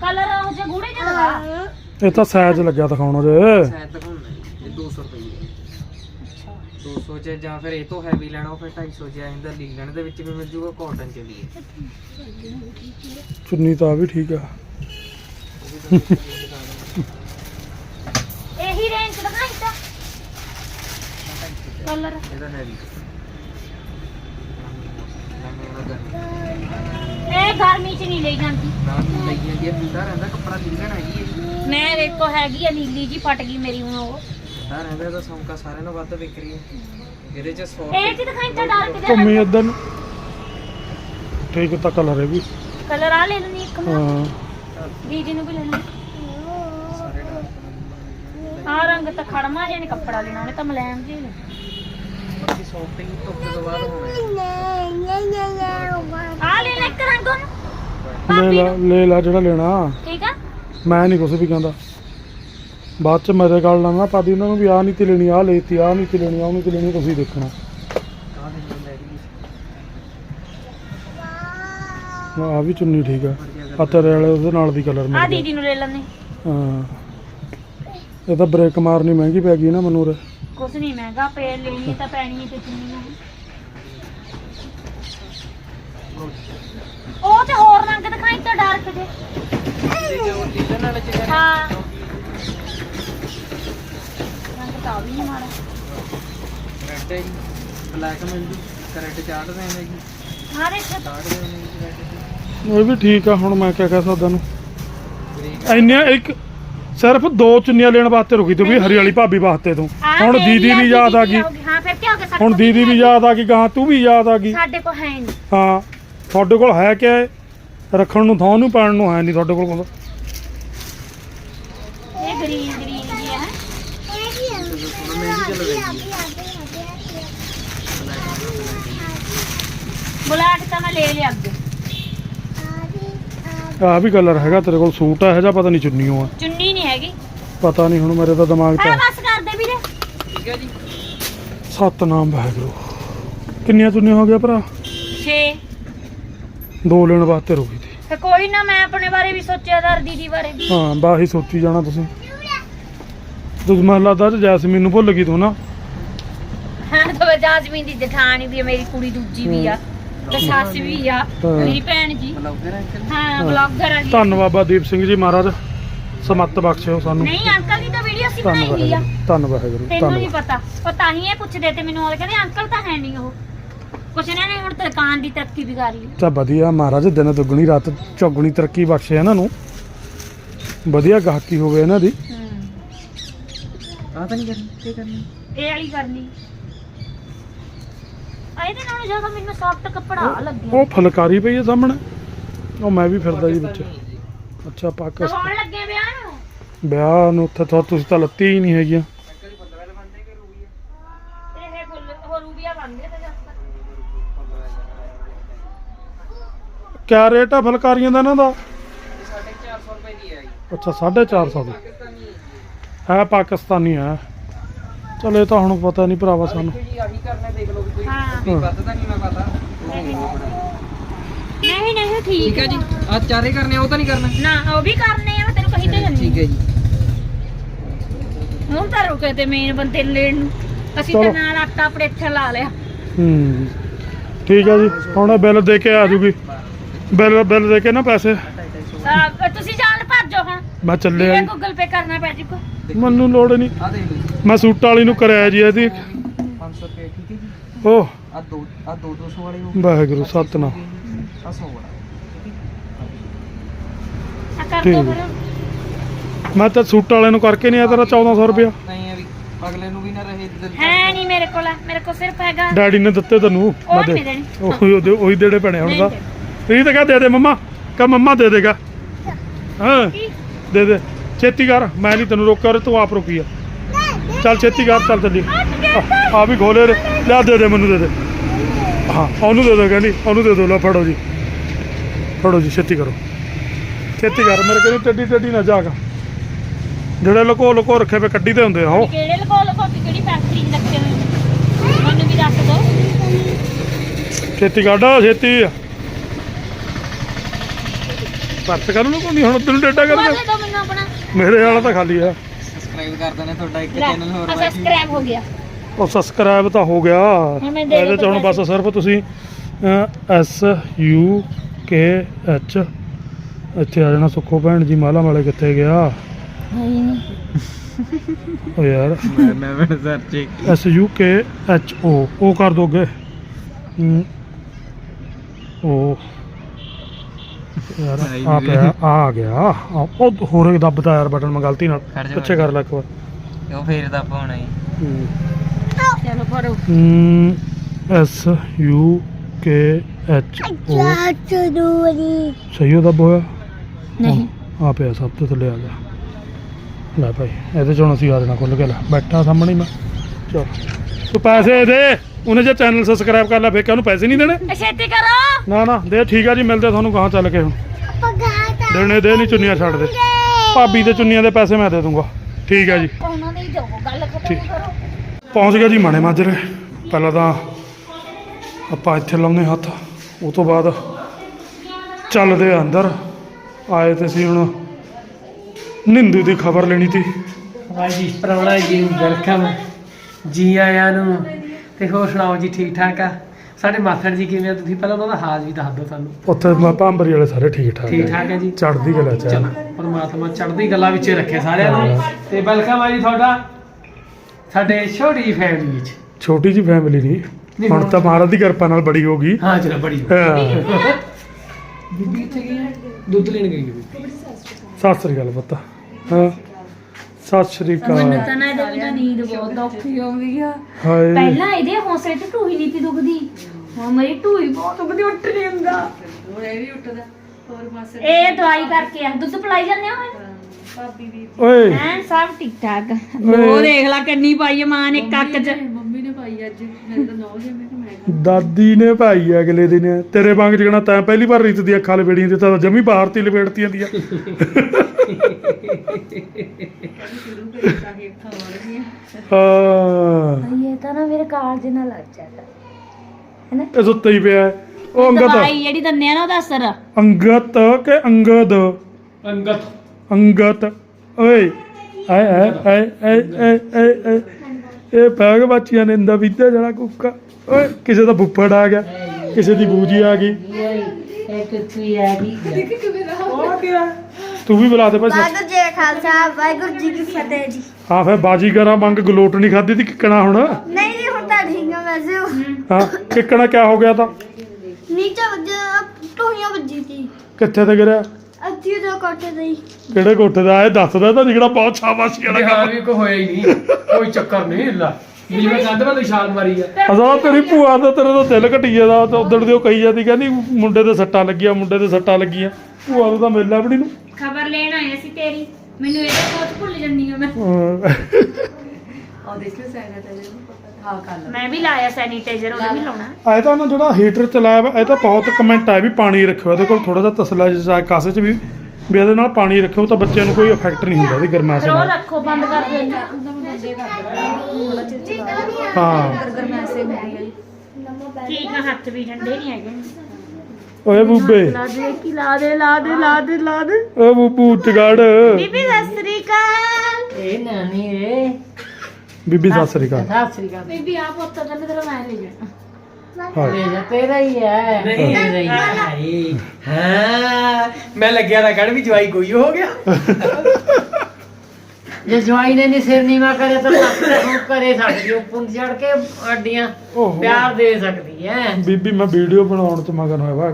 ਕਲਰ ਉਹ ਜੇ ਗੂੜੇ ਜਿਹਾ ਦਿਖਾ। ਇਹ ਤਾਂ ਸਾਈਜ਼ ਲੱਗਿਆ ਦਿਖਾਉਣਾ ਜੇ ਸਾਈਜ਼ ਦਿਖਾਉਣਾ ਇਹ 200 ਰੁਪਏ ਦਾ 200 ਚ ਜਾਂ ਫਿਰ ਇਹ ਤੋਂ ਹੈਵੀ ਲੈਣਾ ਉਹ ਫਿਰ 250 ਚ ਆ ਜਾਂਦਾ। ਲੀਲਣ ਦੇ ਵਿੱਚ ਵੀ ਮਿਲ ਜੂਗਾ ਕਾਟਨ ਚ ਵੀ ਹੈ ਚੁੰਨੀ ਤਾਂ ਆ ਵੀ ਠੀਕ ਆ ਇਹੀ ਰੇਂਜ ਦਿਖਾਈ ਤਾਂ ਕਲਰ ਇਹਦਾ ਹੈਵੀ ਇਹ ਗਰਮੀ ਚ ਨਹੀਂ ਲਈ ਜਾਂਦੀ। ਨਾਲ ਲਈ ਜਾਂਦੀ ਹੈ ਠੰਡਾ ਰਹਿੰਦਾ ਕੱਪੜਾ ਲੀਲਣ ਹੈਗੀ ਹੈ ਮੈਂ ਦੇਖੋ ਹੈਗੀ ਆ ਨੀਲੀ ਜੀ ਪਟ ਗਈ ਮੇਰੀ ਹੁਣ ਉਹ। ਠੰਡਾ ਰਹਿੰਦਾ ਇਹਦਾ ਸੌਂਕਾ ਸਾਰਿਆਂ ਨਾਲੋਂ ਵੱਧ ਵਿਕ ਰਹੀ ਹੈ ਇਹਦੇ ਚ 100 ਇਹ ਚ ਦਿਖਾਈ ਤਾਂ ਡਾਰਕ ਘੁੰਮੀ ਜਿਹਾ ਇੱਧਰ ਨੂੰ। ਠੀਕ ਤਾਂ ਕਲਰ ਹੈ ਵੀ। ਕਲਰ ਆ ਲੈ ਲੈਣੀ ਇੱਕ ਮੈਂ। ਹਾਂ। ਦੀਦੀ ਨੂੰ ਵੀ ਲੈਣਾ ਸਾਰੇ ਨਾਲ ਆ ਰੰਗ ਤਾਂ ਖੜਮਾ ਜੇ ਨੇ ਕੱਪੜਾ ਲੈਣਾ ਉਹਨੇ ਤਾਂ ਮਲੈਮ ਜੀ ਨੇ। ਸੌਫਟਿੰਗ ਧੁੱਪ ਤੋਂ ਬਾਅਦ ਹੋਣਾ ਹੈ। ਆ ਲੈ ਲੈ ਇੱਕ ਰੰਗ ਉਹਨੂੰ। ਲੈ ਲਾ ਨੂੰ। ਲੈ ਲਾ ਜਿਹੜਾ ਲੈਣਾ। ਠੀਕ ਆ? ਮੈਂ ਨਹੀਂ ਕੁਝ ਵੀ ਕਹਿੰਦਾ। ਬਾਅਦ ਚ ਮੇਰੇ ਗੱਲ ਨਾਲ ਨਾ ਪਾਦੀ ਉਹਨਾਂ ਨੂੰ ਵੀ ਆ ਨਹੀਂ ਤੇ ਲੈਣੀ ਆ ਲੈਤੀ ਆ ਨਹੀਂ ਤੇ ਲੈਣੀ ਆ ਨਹੀਂ ਤੇ ਲੈਣੀ ਤੁਸੀਂ ਦੇਖਣਾ। ਕਾਹ ਦੇ ਲੈ ਲਈ ਆ ਵੀ ਚੁੰਨੀ ਠੀਕ ਆ। ਆ ਤੇਰੇ ਵਾਲੇ ਉਹਦੇ ਨਾਲ ਦੀ ਕਲਰ ਆ ਦੀਦੀ ਨੂੰ ਲੈ ਲੈਣੇ ਹਾਂ। ਇਹ ਤਾਂ ਬ੍ਰੇਕ ਮਾਰਨੀ ਮਹਿੰਗੀ ਪੈ ਗਈ ਨਾ ਮੈਨੂੰ ਉਰੇ। ਕੁਛ ਨਹੀਂ ਮਹਿੰਗਾ ਪੇ ਲੈਣੀ ਤਾਂ ਪੈਣੀ ਹੈ ਤੇ ਚੁੰਨੀਆਂ ਉਹ ਤੇ ਹੋਰ ਰੰਗ ਦਿਖਾਈ ਤਾਂ ਡਾਰਕ ਜੇ ਹਾਂ। ਰੰਗ ਤਾਂ ਵੀ ਨਹੀਂ ਮਾੜਾ। ਰੈੱਡ ਹੈ ਜੀ। ਬਲੈਕ ਮਿਲ ਜੂ। ਕਰੰਟ ਚਾੜ ਦੇ ਨੇ ਜੀ। ਸਾਰੇ ਇੱਥੇ ਚਾੜ ਦੇ ਨੇ ਜੀ ਰੈੱਡ ਇਹ ਵੀ ਠੀਕ ਆ ਹੁਣ ਮੈਂ ਕਿਆ ਕਹਿ ਸਕਦਾ ਨੂੰ ਇੰਨੇ ਇੱਕ ਸਿਰਫ ਦੋ ਚੁੰਨੀਆਂ ਲੈਣ ਵਾਸਤੇ ਰੁਕੀ ਤੂੰ ਵੀ ਹਰੀ ਵਾਲੀ ਭਾਬੀ ਵਾਸਤੇ ਤੂੰ। ਆਹ ਹੁਣ ਦੀਦੀ ਵੀ ਯਾਦ ਆ ਗਈ। ਆਊਗੀ। ਹਾਂ ਫਿਰ ਕੀ ਹੋ ਗਿਆ? ਸਾਡੇ ਹੁਣ ਕੋਲ ਦੀਦੀ ਵੀ ਯਾਦ ਆ ਗਈ ਗਾਂ ਤੂੰ ਵੀ ਯਾਦ ਆ ਗਈ। ਸਾਡੇ ਕੋਲ ਹੈ ਨਹੀਂ। ਹਾਂ ਤੁਹਾਡੇ ਕੋਲ ਹੈ ਕਿ ਰੱਖਣ ਨੂੰ ਥਾਂ ਨੂੰ ਪੈਣ ਨੂੰ ਹੈ ਨਹੀਂ ਤੁਹਾਡੇ ਕੋਲ ਕੁਛ। ਇਹ ਗ੍ਰੀਨ ਗ੍ਰੀਨ ਜੀ ਹੈ। ਥੋੜਾ ਮਹਿੰਗੀ ਚੱਲ ਰਹੀ ਹੈ ਬੁਲਾਟ ਤਾਂ ਮੈਂ ਲੈ ਲਿਆ ਅੱਗੇ। ਆਹ ਵੀ ਕਲਰ ਹੈਗਾ ਤੇਰੇ ਕੋਲ ਸੂਟ ਆ ਜਾਂ ਪਤਾ ਨਹੀਂ ਚੁੰਨੀਓ ਆ। ਚੁੰਨੀ ਪਤਾ ਨਹੀਂ ਹੁਣ ਮੇਰੇ ਤਾਂ ਦਿਮਾਗ 'ਚ। ਬਸ ਕਰ ਦੇ ਵੀਰੇ। ਠੀਕ ਹੈ ਜੀ। ਸਤਨਾਮ ਵਾਹਿਗੁਰੂ। ਕਿੰਨੀਆਂ ਚੁੰਨੀਆਂ ਹੋ ਗਿਆ ਭਰਾ? 6 ਦੋ ਲੈਣ ਵਾਸਤੇ ਰੁਕੀ ਤੀ ਤੇ ਕੋਈ ਨਾ ਮੈਂ ਆਪਣੇ ਬਾਰੇ ਵੀ ਸੋਚਿਆ ਦਰ ਦੀਦੀ ਬਾਰੇ। ਵੀ ਹਾਂ ਬਾਹੀ ਸੋਚੀ ਜਾਣਾ ਤੁਸੀਂ। ਤੁਸੀਂ ਮੈਨੂੰ ਲੱਗਦਾ ਤੇ ਜੈਸਮੀਨ ਨੂੰ ਭੁੱਲ ਗਈ ਤੂੰ ਨਾ। ਹਾਂ ਤਾਂ ਜਾਸਮੀਨ ਦੀ ਜਠਾਣੀ ਵੀ ਹੈ ਮੇਰੀ ਕੁੜੀ ਦੂਜੀ ਵੀ ਆ ਤੇ ਸੱਸ ਵੀ ਆ ਹਾਂ। ਮੇਰੀ ਭੈਣ ਜੀ। ਬਲੌਗਰ ਅੰਕਲ ਹਾਂ ਬਲੌਗਰ ਆ ਜੀ। ਧੰਨਵਾਦ ਬਾਬਾ ਦੀਪ ਸਿੰਘ ਜੀ ਮਹਾਰਾਜ। ਸਮੱਤ ਬਖਸ਼ਿਓ ਸਾਨੂੰ। ਨਹੀਂ ਅੰਕਲ ਦੀ ਤਾਂ ਵੀਡੀਓ ਅਸੀਂ ਬਣਾਈ ਧੰਨਵਾਦ ਹੋਈ ਆ। ਧੰਨਵਾਦ ਵਾਹਿਗੁਰੂ ਤੈਨੂੰ ਨਹੀਂ ਧੰਨਵਾਦ। ਪਤਾ। ਪਤਾ ਹੀ ਇਹ ਪੁੱਛਦੇ ਤੇ ਮੈਨੂੰ ਉਹ ਕਹਿੰਦੇ ਅੰਕਲ ਤਾਂ ਹੈ ਨਹੀਂ ਉਹ। ਕੁਛ ਇਹਨਾਂ ਨੇ ਹੁਣ ਦੁਕਾਨ ਦੀ ਤਰੱਕੀ ਵੀ ਕਰ ਲਈ ਤਾਂ ਵਧੀਆ ਮਹਾਰਾਜ ਦਿਨ ਦੁੱਗਣੀ ਰਾਤ ਚੌਗਣੀ ਤਰੱਕੀ ਬਖਸ਼ੇ ਇਹਨਾਂ ਨੂੰ। ਵਧੀਆ ਗਾਹਕੀ ਹੋਵੇ ਇਹਨਾਂ ਦੀ। ਹੂੰ। ਆਹ ਤਾਂ ਨਹੀਂ ਕਰਨੀ ਕੀ ਕਰਨੀ? ਇਹ ਵਾਲੀ ਕਰਨੀ। ਆ ਇਹਦੇ ਨਾਲੋਂ ਜ਼ਿਆਦਾ ਮੈਨੂੰ ਸੌਫਟ ਕੱਪੜਾ ਆ ਲੱਗਿਆ। ਉਹ ਫੁਲਕਾਰੀ ਪਈ ਹੈ ਸਾਹਮਣੇ। ਉਹ ਮੈਂ ਵੀ ਫਿਰਦਾ ਜੀ ਵਿੱਚ। ਅੱਛਾ ਪਾਕਿਸਤਾਨ ਲਵਾਉਣ ਲੱਗੇ ਨੂੰ ਵਿਆਹ ਨੂੰ ਉੱਥੇ ਤਾਂ ਤੁਸੀਂ ਤਾਂ ਲੱਤੀ ਹੀ ਨਹੀਂ ਹੈਗੀਆਂ। ਅੰਕਲ ਜੀ 15 ਵਾਲੇ ਬੰਦੇ ਕਿ ਰੂਬੀ ਹੈ ਇਹ ਫੁੱਲ ਉਹ ਰੂਬੀਆ ਬਣਦੇ ਤੇ ਜਦ ਕਿਆ ਰੇਟ ਆ ਫੁਲਕਾਰੀਆਂ ਦਾ ਇਹਨਾਂ ਦਾ? 450 ਰੁਪਏ ਦੀ ਹੈ ਜੀ ਅੱਛਾ 450 ਦੀ। ਪਾਕਿਸਤਾਨੀ ਹੈ ਪਾਕਿਸਤਾਨੀ ਹੈ। ਚਲੋ ਇਹ ਤਾਂ ਹੁਣ ਪਤਾ ਨਹੀਂ ਭਰਾਵਾ ਸਾਨੂੰ ਦੇਖੋ ਜੀ ਆਹੀ ਕਰਨਾ ਦੇਖ ਲਓ ਵੀ ਕੋਈ ਹਾਂ। ਵੀ ਵੱਧ ਤਾਂ ਨਹੀਂ ਮੈਂ ਪਤਾ। ਨਹੀਂ ਨਹੀਂ ਠੀਕ ਠੀਕ ਹੈ ਜੀ। ਆ। ਚਾਰੇ ਕਰਨੇ ਆ, ਉਹ ਤਾਂ ਨਹੀਂ ਕਰਨਾ। ਨਾ ਉਹ ਵੀ ਕਰਨੇ ਆ ਤੈਨੂੰ ਜਾਂਦੀ ਠੀਕ ਹੈ ਜੀ। ਹੁਣ ਤਾਂ ਰੁਕੇ ਤੇ ਮੇਨ ਬੰਦੇ ਨੂੰ ਲੈਣ ਨੂੰ। ਅਸੀਂ ਚਲੋ। ਤਾਂ ਨਾਲ ਆਟਾ ਆਪਣੇ ਇੱਥੇ ਲਾ ਲਿਆ। ਹੂੰ। ਠੀਕ ਹੈ ਜੀ। ਹੁਣ ਇਹ ਬਿੱਲ ਦੇ ਕੇ ਆ ਜੂਗੀ। ਬਿੱਲ ਬਿੱਲ ਦੇ ਕੇ ਨਾ ਪੈਸੇ। ਅਹ ਤੁਸੀਂ ਚੱਲ ਭੱਜੋ ਹੁਣ ਮੈਂ ਚੱਲਿਆ ਇਹ ਜੀ। ਗੂਗਲ ਪੇ ਕਰਨਾ ਪੈ ਜੂਗਾ ਮੈਨੂੰ ਲੋੜ ਨਹੀਂ। ਆ ਦੇਖ ਲਓ ਮੈਂ ਸੂਟ ਵਾਲੀ ਨੂੰ ਕਰਾਇਆ ਜੀ ਇਹਦੀ। 500 ਰੁਪਏ ਠੀਕ ਹੈ ਜੀ। ਓ ਆ ਦੋ ਆ ਦੋ 200 ਵਾਲੇ ਹੋ ਵਾਹਿਗੁਰੂ ਸਤਨਾਮ। ਆ 100 ਵਾਲਾ ਆ ਕਰ ਠੀਕ। ਦੋ। ਫਿਰ। ਮੈਂ ਤਾਂ ਸੂਟ ਵਾਲੇ ਨੂੰ ਕਰਕੇ ਨਹੀਂ ਆ ਤੇਰਾ 1400 ਰੁਪਇਆ। ਨਹੀਂ ਹੈ ਵੀ ਅਗਲੇ ਨੂੰ ਵੀ ਨਾ ਰਹੇ ਦਿਲ। ਹੈ ਨਹੀਂ ਮੇਰੇ ਕੋਲ ਮੇਰੇ ਕੋਲ ਸਿਰਫ ਹੈਗਾ। ਡੈਡੀ ਨੇ ਦਿੱਤੇ ਤੈਨੂੰ ਉਹ ਨਹੀਂ ਦੇਣੀ। ਉਹੀ ਉਹਦੇ ਉਹੀ ਦੇਣੇ ਪੈਣੇ ਹੁਣ ਦਾ ਇਹ ਤਾਂ ਕਹ ਦੇ ਦੇ ਮੰਮਾ ਕਹ ਮੰਮਾ ਦੇ ਦੇਗਾ। ਹਾਂ? ਦੇ ਦੇ। ਛੇਤੀ ਕਰ ਮੈਂ ਨਹੀਂ ਤੈਨੂੰ ਰੋਕਿਆ ਤੂੰ ਆਪ ਰੁਕੀ ਆ ਚੱਲ ਛੇਤੀ ਕਰ ਚੱਲ ਚੱਲੀ। ਆ ਵੀ ਖੋਲੇ ਲੈ ਦੇ ਦੇ ਮੈਨੂੰ ਦੇ ਦੇ। ਹਾਂ ਉਹਨੂੰ ਦੇ ਦੋ ਕਹਿੰਦੀ ਉਹਨੂੰ ਦੇ ਦੋ ਲੈ ਫੜੋ ਜੀ। ਫੜੋ ਜੀ ਛੇਤੀ ਕਰੋ। ਛੇਤੀ ਕਰ ਮੇਰੇ ਕਹਿੰਦੀ ਟੱਡੀ ਟੱਡੀ ਨਾ ਜਾਗਾ। ਜਿਹੜੇ ਲਕੋ ਲਕੋ ਰੱਖੇ ਵੇ ਕੱਢੀ ਤੇ ਹੁੰਦੇ ਆ ਉਹ। ਕਿਹੜੇ ਲਗੋ ਲਗੋ ਕੇ ਕਿਹੜੀ ਫੈਕਟਰੀ ਚ ਰੱਖੇ ਹੋਏ ਨੇ? ਮੈਨੂੰ ਵੀ ਦੱਸ ਦੋ ਛੇਤੀ ਕੱਢ ਛੇਤੀ। ਪਰਸ ਕਰ ਲੋ ਕੋਈ ਹੁਣ ਤੈਨੂੰ ਡੇਟਾ ਕਰ ਦੇ ਦੇ ਦੋ ਮੈਨੂੰ ਆਪਣਾ। ਮੇਰੇ ਵਾਲਾ ਤਾਂ ਖਾਲੀ ਆ। ਸਬਸਕ੍ਰਾਈਬ ਕਰ ਦੇਣਾ ਤੁਹਾਡਾ ਇੱਕ ਲੈ ਚੈਨਲ ਹੋਰ ਬਾਕੀ। ਸਬਸਕ੍ਰਾਈਬ ਹੋ ਗਿਆ। ਉਹ ਸਬਸਕ੍ਰਾਈਬ ਤਾਂ ਹੋ ਗਿਆ। ਹੁਣ ਮੈਂ ਦੇ ਇਹਦੇ ਚ ਹੁਣ ਬਸ ਸਿਰਫ ਤੁਸੀਂ ਐਸ ਯੂ ਕੇ ਐਚ ਇੱਥੇ ਆ ਜਾਣਾ ਸੁੱਖੋ ਭੈਣ ਜੀ ਮਾਲਾ ਵਾਲੇ ਕਿੱਥੇ ਗਿਆ? ਓ ਯਾਰ। ਮੈਂ ਮੈਂ ਮੈਂ search S U K H O ਉਹ ਕਰ ਦੋਗੇ ਉਹ ਯਾਰ ਆ ਪਿਆ ਆ ਗਿਆ। ਉਹ ਹੋਰ ਇੱਕ ਦੱਬਦਾ ਯਾਰ ਬਟਨ ਮੈਂ ਗਲਤੀ ਨਾਲ। ਪਿੱਛੇ ਕਰ ਲੈ ਇੱਕ ਵਾਰ। ਉਹ ਫੇਰ ਦਾ ਪਾਉਣਾ ਹੀ। ਹਮ, ਚਲੋ ਫੜੋ। ਹਮ, S U K H O ਸਹੀ ਉਹਦਾ ਬੋਇਆ ਨਹੀਂ। ਆ ਪਿਆ ਸਭ ਤੋਂ ਥੱਲੇ ਆ ਗਿਆ। ਲੈ ਭਾਈ ਇਹਦੇ ਚੋਂ ਅਸੀਂ ਆ ਦੇਣਾ ਖੁੱਲ ਕੇ ਲੈ ਬੈਠਾ ਸਾਹਮਣੇ ਹੀ ਮੈਂ। ਚਲ। ਤੂੰ ਪੈਸੇ ਦੇ ਉਹਨੇ ਜੇ ਚੈਨਲ ਸਬਸਕ੍ਰਾਈਬ ਕਰ ਲਿਆ ਫੇਰ ਉਹਨੂੰ ਪੈਸੇ ਨਹੀਂ ਦੇਣੇ? ਛੇਤੀ ਕਰੋ। ਨਾ ਨਾ ਦੇ ਠੀਕ ਆ ਜੀ ਮਿਲਦੇ ਤੁਹਾਨੂੰ ਕਹਾਂ ਚੱਲ ਕੇ ਹੁਣ। ਦੇਣੇ ਦੇ ਨਹੀਂ ਚੁੰਨੀਆਂ ਛੱਡ ਦੇ। ਭਾਬੀ ਦੇ ਚੁੰਨੀਆਂ ਦੇ ਪੈਸੇ ਮੈਂ ਦੇ ਦੂੰਗਾ। ਠੀਕ ਆ ਜੀ। ਉਹਨਾਂ ਹੀ ਗੱਲ। ਕਰੋ। ਪਹੁੰਚ ਗਿਆ ਜੀ ਮਾਣੇ ਮਾਜਰੇ। ਪਹਿਲਾਂ ਤਾਂ ਆਪਾਂ ਇੱਥੇ ਲਾਉਂਦੇ ਹੱਥ। ਉਹ ਤੋਂ ਬਾਅਦ ਚੱਲਦੇ ਆ ਅੰਦਰ। ਆਏ ਤੇ ਸੀ ਹੁਣ ਨਿੰਦੂ ਦੀ ਖਬਰ ਲੈਣੀ ਸੀ ਹਾਂਜੀ ਪ੍ਰਾਹੁਣਾ ਜੀ ਵੈਲਕਮ। ਜੀ ਆਇਆਂ ਨੂੰ। ਤੇ ਹੋਰ ਸੁਣਾਓ ਜੀ ਠੀਕ ਠਾਕ ਆ? ਸਾਡੇ ਮਾਥੜ ਜੀ ਕਿਵੇਂ ਆ? ਤੁਸੀਂ ਪਹਿਲਾਂ ਉਹਨਾਂ ਦਾ ਹਾਲ ਵੀ ਦੱਸ ਦਿਓ ਸਾਨੂੰ। ਉੱਥੇ ਮੈਂ ਭਾਂਬਰੀ ਵਾਲੇ ਸਾਰੇ ਠੀਕ ਠਾਕ ਠੀਕ ਠਾਕ ਹੈ ਜੀ। ਚੜਦੀ ਗਲਾ ਚ ਚਲੋ ਪਰਮਾਤਮਾ ਚੜ੍ਹਦੀ ਗੱਲਾਂ ਵਿੱਚ ਰੱਖੇ ਸਾਰਿਆਂ ਨੂੰ। ਤੇ ਵੈਲਕਮ ਆ ਜੀ ਤੁਹਾਡਾ। ਸਾਡੇ ਛੋਟੀ ਫੈਮਿਲੀ ਵਿੱਚ। ਛੋਟੀ ਜੀ ਫੈਮਿਲੀ ਨਹੀਂ। ਨਹੀਂ, ਹੁਣ ਹੁਣ ਤਾਂ ਮਹਾਰਾਜ ਦੀ ਕਿਰਪਾ ਨਾਲ ਬੜੀ ਹੋ ਗਈ। ਹਾਂ ਚਲੋ ਬੜੀ ਹਾਂ। ਬੀਬੀ ਕਿੱਥੇ ਗਈ ਹੈ? ਦੁੱਧ ਲੈਣ ਗਈ ਹੈ ਬੀਬੀ। ਸਤਿ ਸ੍ਰੀ ਅਕਾਲ ਪੁੱਤ। ਹਾਂ। ਸਤਿ ਸ੍ਰੀ ਮੈਨੂੰ ਅਕਾਲ। ਤਾਂ ਨਾ ਇਹਦੇ ਬਿਨਾਂ ਨੀਂਦ ਬਹੁਤ ਔਖੀ ਆਉਂਦੀ ਆ। ਹਾਏ। ਪਹਿਲਾਂ ਇਹਦੇ ਹੌਸਲੇ ਤੇ ਢੂਹੀ ਨਹੀਂ ਦੁਖਦੀ। ਹੁਣ ਮੇਰੀ ਢੂਹੀ ਬਹੁਤ ਦੁਖਦੀ ਉੱਠ ਨਹੀਂ ਹੁੰਦਾ। ਹੁਣ ਇਹ ਵੀ ਉੱਠਦਾ ਹੋਰ ਮਾਸੇ ਇਹ ਦਵਾਈ ਕਰਕੇ ਆ। ਦੁੱਧ ਪਿਲਾਈ ਜਾਂਦੇ ਆ ਭਾਬੀ ਵੀ। ਓਏ। ਐਨ ਸਭ ਠੀਕ ਠਾਕ। ਉਹ ਦੇਖ ਲੈ ਕਿੰਨੀ ਪਾਈ ਆ ਮਾਂ ਨੇ ਕੱਕ ਚ। ਮੰਮੀ ਨੇ ਪਾਈ ਅੱਜ। ਮੇਰੇ ਤਾਂ ਨੌ ਜੇ ਮੈਂ ਕਿਹਾ ਮੈਂ ਦਾਦੀ ਨੇ ਭਾਈ ਅਗਲੇ ਦਿਨ। ਤੇਰੇ ਵਾਂਗ ਜਗਣਾ ਤੈਂ ਪਹਿਲੀ ਵਾਰ ਰੀਤ ਦੀਆਂ ਅੱਖਾਂ ਲਵੇੜੀਆਂ ਤੇ ਤਾਂ ਜਮੀ ਬਾਹਰ ਤੀ ਲਵੇੜਤੀਆਂ ਦੀਆਂ। ਸ਼ੁਰੂ ਕਰੀ ਤਾਂ ਕਿ ਅੱਖਾਂ ਵੜ ਗਈਆਂ ਹਾਂ। ਇਹ ਤਾਂ ਨਾ ਮੇਰੇ ਕਾਲਜ ਨਾਲ ਲੱਗ ਜਾਂਦਾ। ਹੈਨਾ? ਇਹ ਸੁੱਤਾ ਹੀ ਪਿਆ। ਹੈ। ਉਹ ਅੰਗਦ। ਦਵਾਈ ਜਿਹੜੀ ਦੰਨੇ ਆ ਨਾ ਉਹਦਾ ਅਸਰ। ਅੰਗਤ ਕਿ ਅੰਗਦ? ਅੰਗਤ ਅੰਗਤ ਓਏ ਆਏ ਆਏ ਆਏ ਆਏ ਆਏ ਆਏ ਆਏ। ਇਹ ਪੈਗ ਬੱਚੀਆਂ ਨੇ ਇੰਦਾ ਵਿਦਿਆ ਜਣਾ ਕੁੱਕਾ। ਓਏ ਕਿਸੇ ਦਾ ਫੁੱਫੜ ਆ ਗਿਆ। ਕਿਸੇ ਦੀ ਬੂਜੀ ਆ ਗਈ। ਤੂੰ ਵੀ ਬੁਲਾ ਦੇ ਭਾਈ ਸੱਚ। ਵਾਹਿਗੁਰੂ ਜੀ ਕਾ ਖਾਲਸਾ ਵਾਹਿਗੁਰੂ ਜੀ ਕੀ ਫਤਿਹ ਜੀ। ਹਾਂ ਫੇ ਬਾਜੀਗਰਾਂ ਵਾਂਗ ਗਲੋਟ ਨਹੀਂ ਖਾਦੀ ਤੀ ਕਿੱਕਣਾ ਹੁਣ? ਨਹੀਂ ਜੀ ਹੁਣ ਤਾਂ ਠੀਕ ਆ ਵੈਸੇ। ਹਾਂ ਕਿੱਕਣਾ ਕਿਆ ਹੋ ਗਿਆ ਤਾਂ? ਨੀਚੇ ਵੱਜਿਆ ਟੋਹੀਆਂ ਵੱਜੀ ਸੀ ਕਿੱਥੇ ਤੇ ਗਿਰਿਆ? ਅੱਧੀ ਦੋ ਕੋਟੇ ਦੇ ਹੀ। ਕਿਹੜੇ ਕੋਠੇ ਦਾ ਇਹ ਦੱਸਦਾ ਤਾਂ ਜਿਹੜਾ ਬਹੁਤ ਸ਼ਾਬਾਸ਼ੀ ਵਾਲਾ ਹਾਂ ਕੰਮ। ਵੀ ਕੋਈ ਹੋਇਆ ਹੀ ਨਹੀਂ। ਕੋਈ ਚੱਕਰ ਨਹੀਂ ਲਾ। ਜੀ ਮੈਂ ਕੰਧ ਵੱਲ ਛਾਲ ਮਾਰੀ ਆ। ਅਸਾ ਤੇਰੀ ਭੂਆ ਦਾ ਤੇਰੇ ਦਾ ਦਿਲ ਘਟੀਏ ਦਾ ਤੇ ਉਦੜ ਦਿਓ ਕਹੀ ਜਾਂਦੀ ਕਹਿੰਦੀ ਮੁੰਡੇ ਦੇ ਸੱਟਾਂ ਲੱਗੀਆਂ ਮੁੰਡੇ ਦੇ ਸੱਟਾਂ ਲੱਗੀਆਂ। ਭੂਆ ਨੂੰ ਤਾਂ ਮੇਲਾ ਵੀ ਨਹੀਂ ਨੂੰ। ਖਬਰ ਲੈਣ ਆਏ ਸੀ ਤੇਰੀ। ਮੈਨੂੰ ਇਹਦੇ ਕੋਚ ਭੁੱਲ ਜੰਨੀ ਆ ਮੈਂ। ਉਹ ਸਾਈਡ ਤੇ ਇਹਨੂੰ ਪਤਾ ਹਾਂ ਕਰ ਮੈਂ ਵੀ ਲਾਇਆ ਸੈਨੀਟਾਈਜ਼ਰ ਉਹਨੇ ਵੀ ਲਾਉਣਾ। ਇਹ ਤਾਂ ਨਾ ਜਿਹੜਾ ਹੀਟਰ ਚਲਾਇਆ ਵਾ ਇਹ ਤਾਂ ਬਹੁਤ ਕਮੈਂਟ ਆਇਆ ਵੀ ਪਾਣੀ ਰੱਖਿਓ। ਇਹਦੇ ਕੋਲ ਥੋੜਾ ਜਿਹਾ ਤਸਲਾ ਜਿਹਾ ਕਾਸੇ 'ਚ ਵੀ। ਵੀ ਇਹਦੇ ਨਾਲ ਪਾਣੀ ਰੱਖਿਓ ਤਾਂ ਬੱਚਿਆਂ ਨੂੰ ਕੋਈ ਇਫੈਕਟ ਨਹੀਂ ਹੁੰਦਾ ਇਹਦੀ ਗਰਮੈਸ਼ ਫਿਰ ਉਹ ਨਾਲ ਰੱਖੋ ਬੰਦ ਕਰ ਦਿਓ ਇਹਨੂੰ। ਹਾਂ। ਗਰਮੈਸੇ ਹੁੰਦੀ ਹੈ। ਜੀ ਠੀਕ ਆ ਹੱਥ ਵੀ ਠੰਡੇ ਨਹੀਂ ਹੈਗੇ। ਓਏ ਬੂਬੇ। ਲਾ ਦੇ ਕੀ ਲਾ ਦੇ ਲਾ ਦੇ ਲਾ ਦੇ ਲਾ ਦੇ। ਓ ਬੂਬੂ ਚਗੜ ਬੀਬੀ ਸਤਿ ਸ੍ਰੀ ਅਕਾਲ। ਇਹ ਨਾਨੀ ਏ। ਬੀਬੀ ਸਤਿ ਸ੍ਰੀ ਅਕਾਲ। ਸਤਿ ਸ੍ਰੀ ਅਕਾਲ। ਬੀਬੀ ਆ ਪੁੱਤ ਕਹਿੰਦੇ ਤੇਰਾ ਮੈਂ ਲੈ ਜਾਣਾ ਮੈਂ ਲੱਗਿਆ ਤਾਂ ਕਹਿਣ ਵੀ ਜਵਾਈ ਕੋਈ ਹੋ ਗਿਆ। ਜੇ ਜਵਾਈ ਨੇ ਨਹੀਂ ਸਿਰ ਨੀਵਾ ਕਰੇ ਤਾਂ ਸੱਸ ਨੂੰ ਕਰੇ ਸਕਦੀ ਉੱਪਰ ਨੂੰ ਚੜ ਕੇ ਅੱਡੀਆਂ ਓਹੋ। ਪਿਆਰ ਦੇ ਸਕਦੀ ਹੈ ਬੀਬੀ ਮੈਂ ਵੀਡੀਓ ਬਣਾਉਣ ਚ ਮਗਨ ਹੋਇਆ ਵਾ।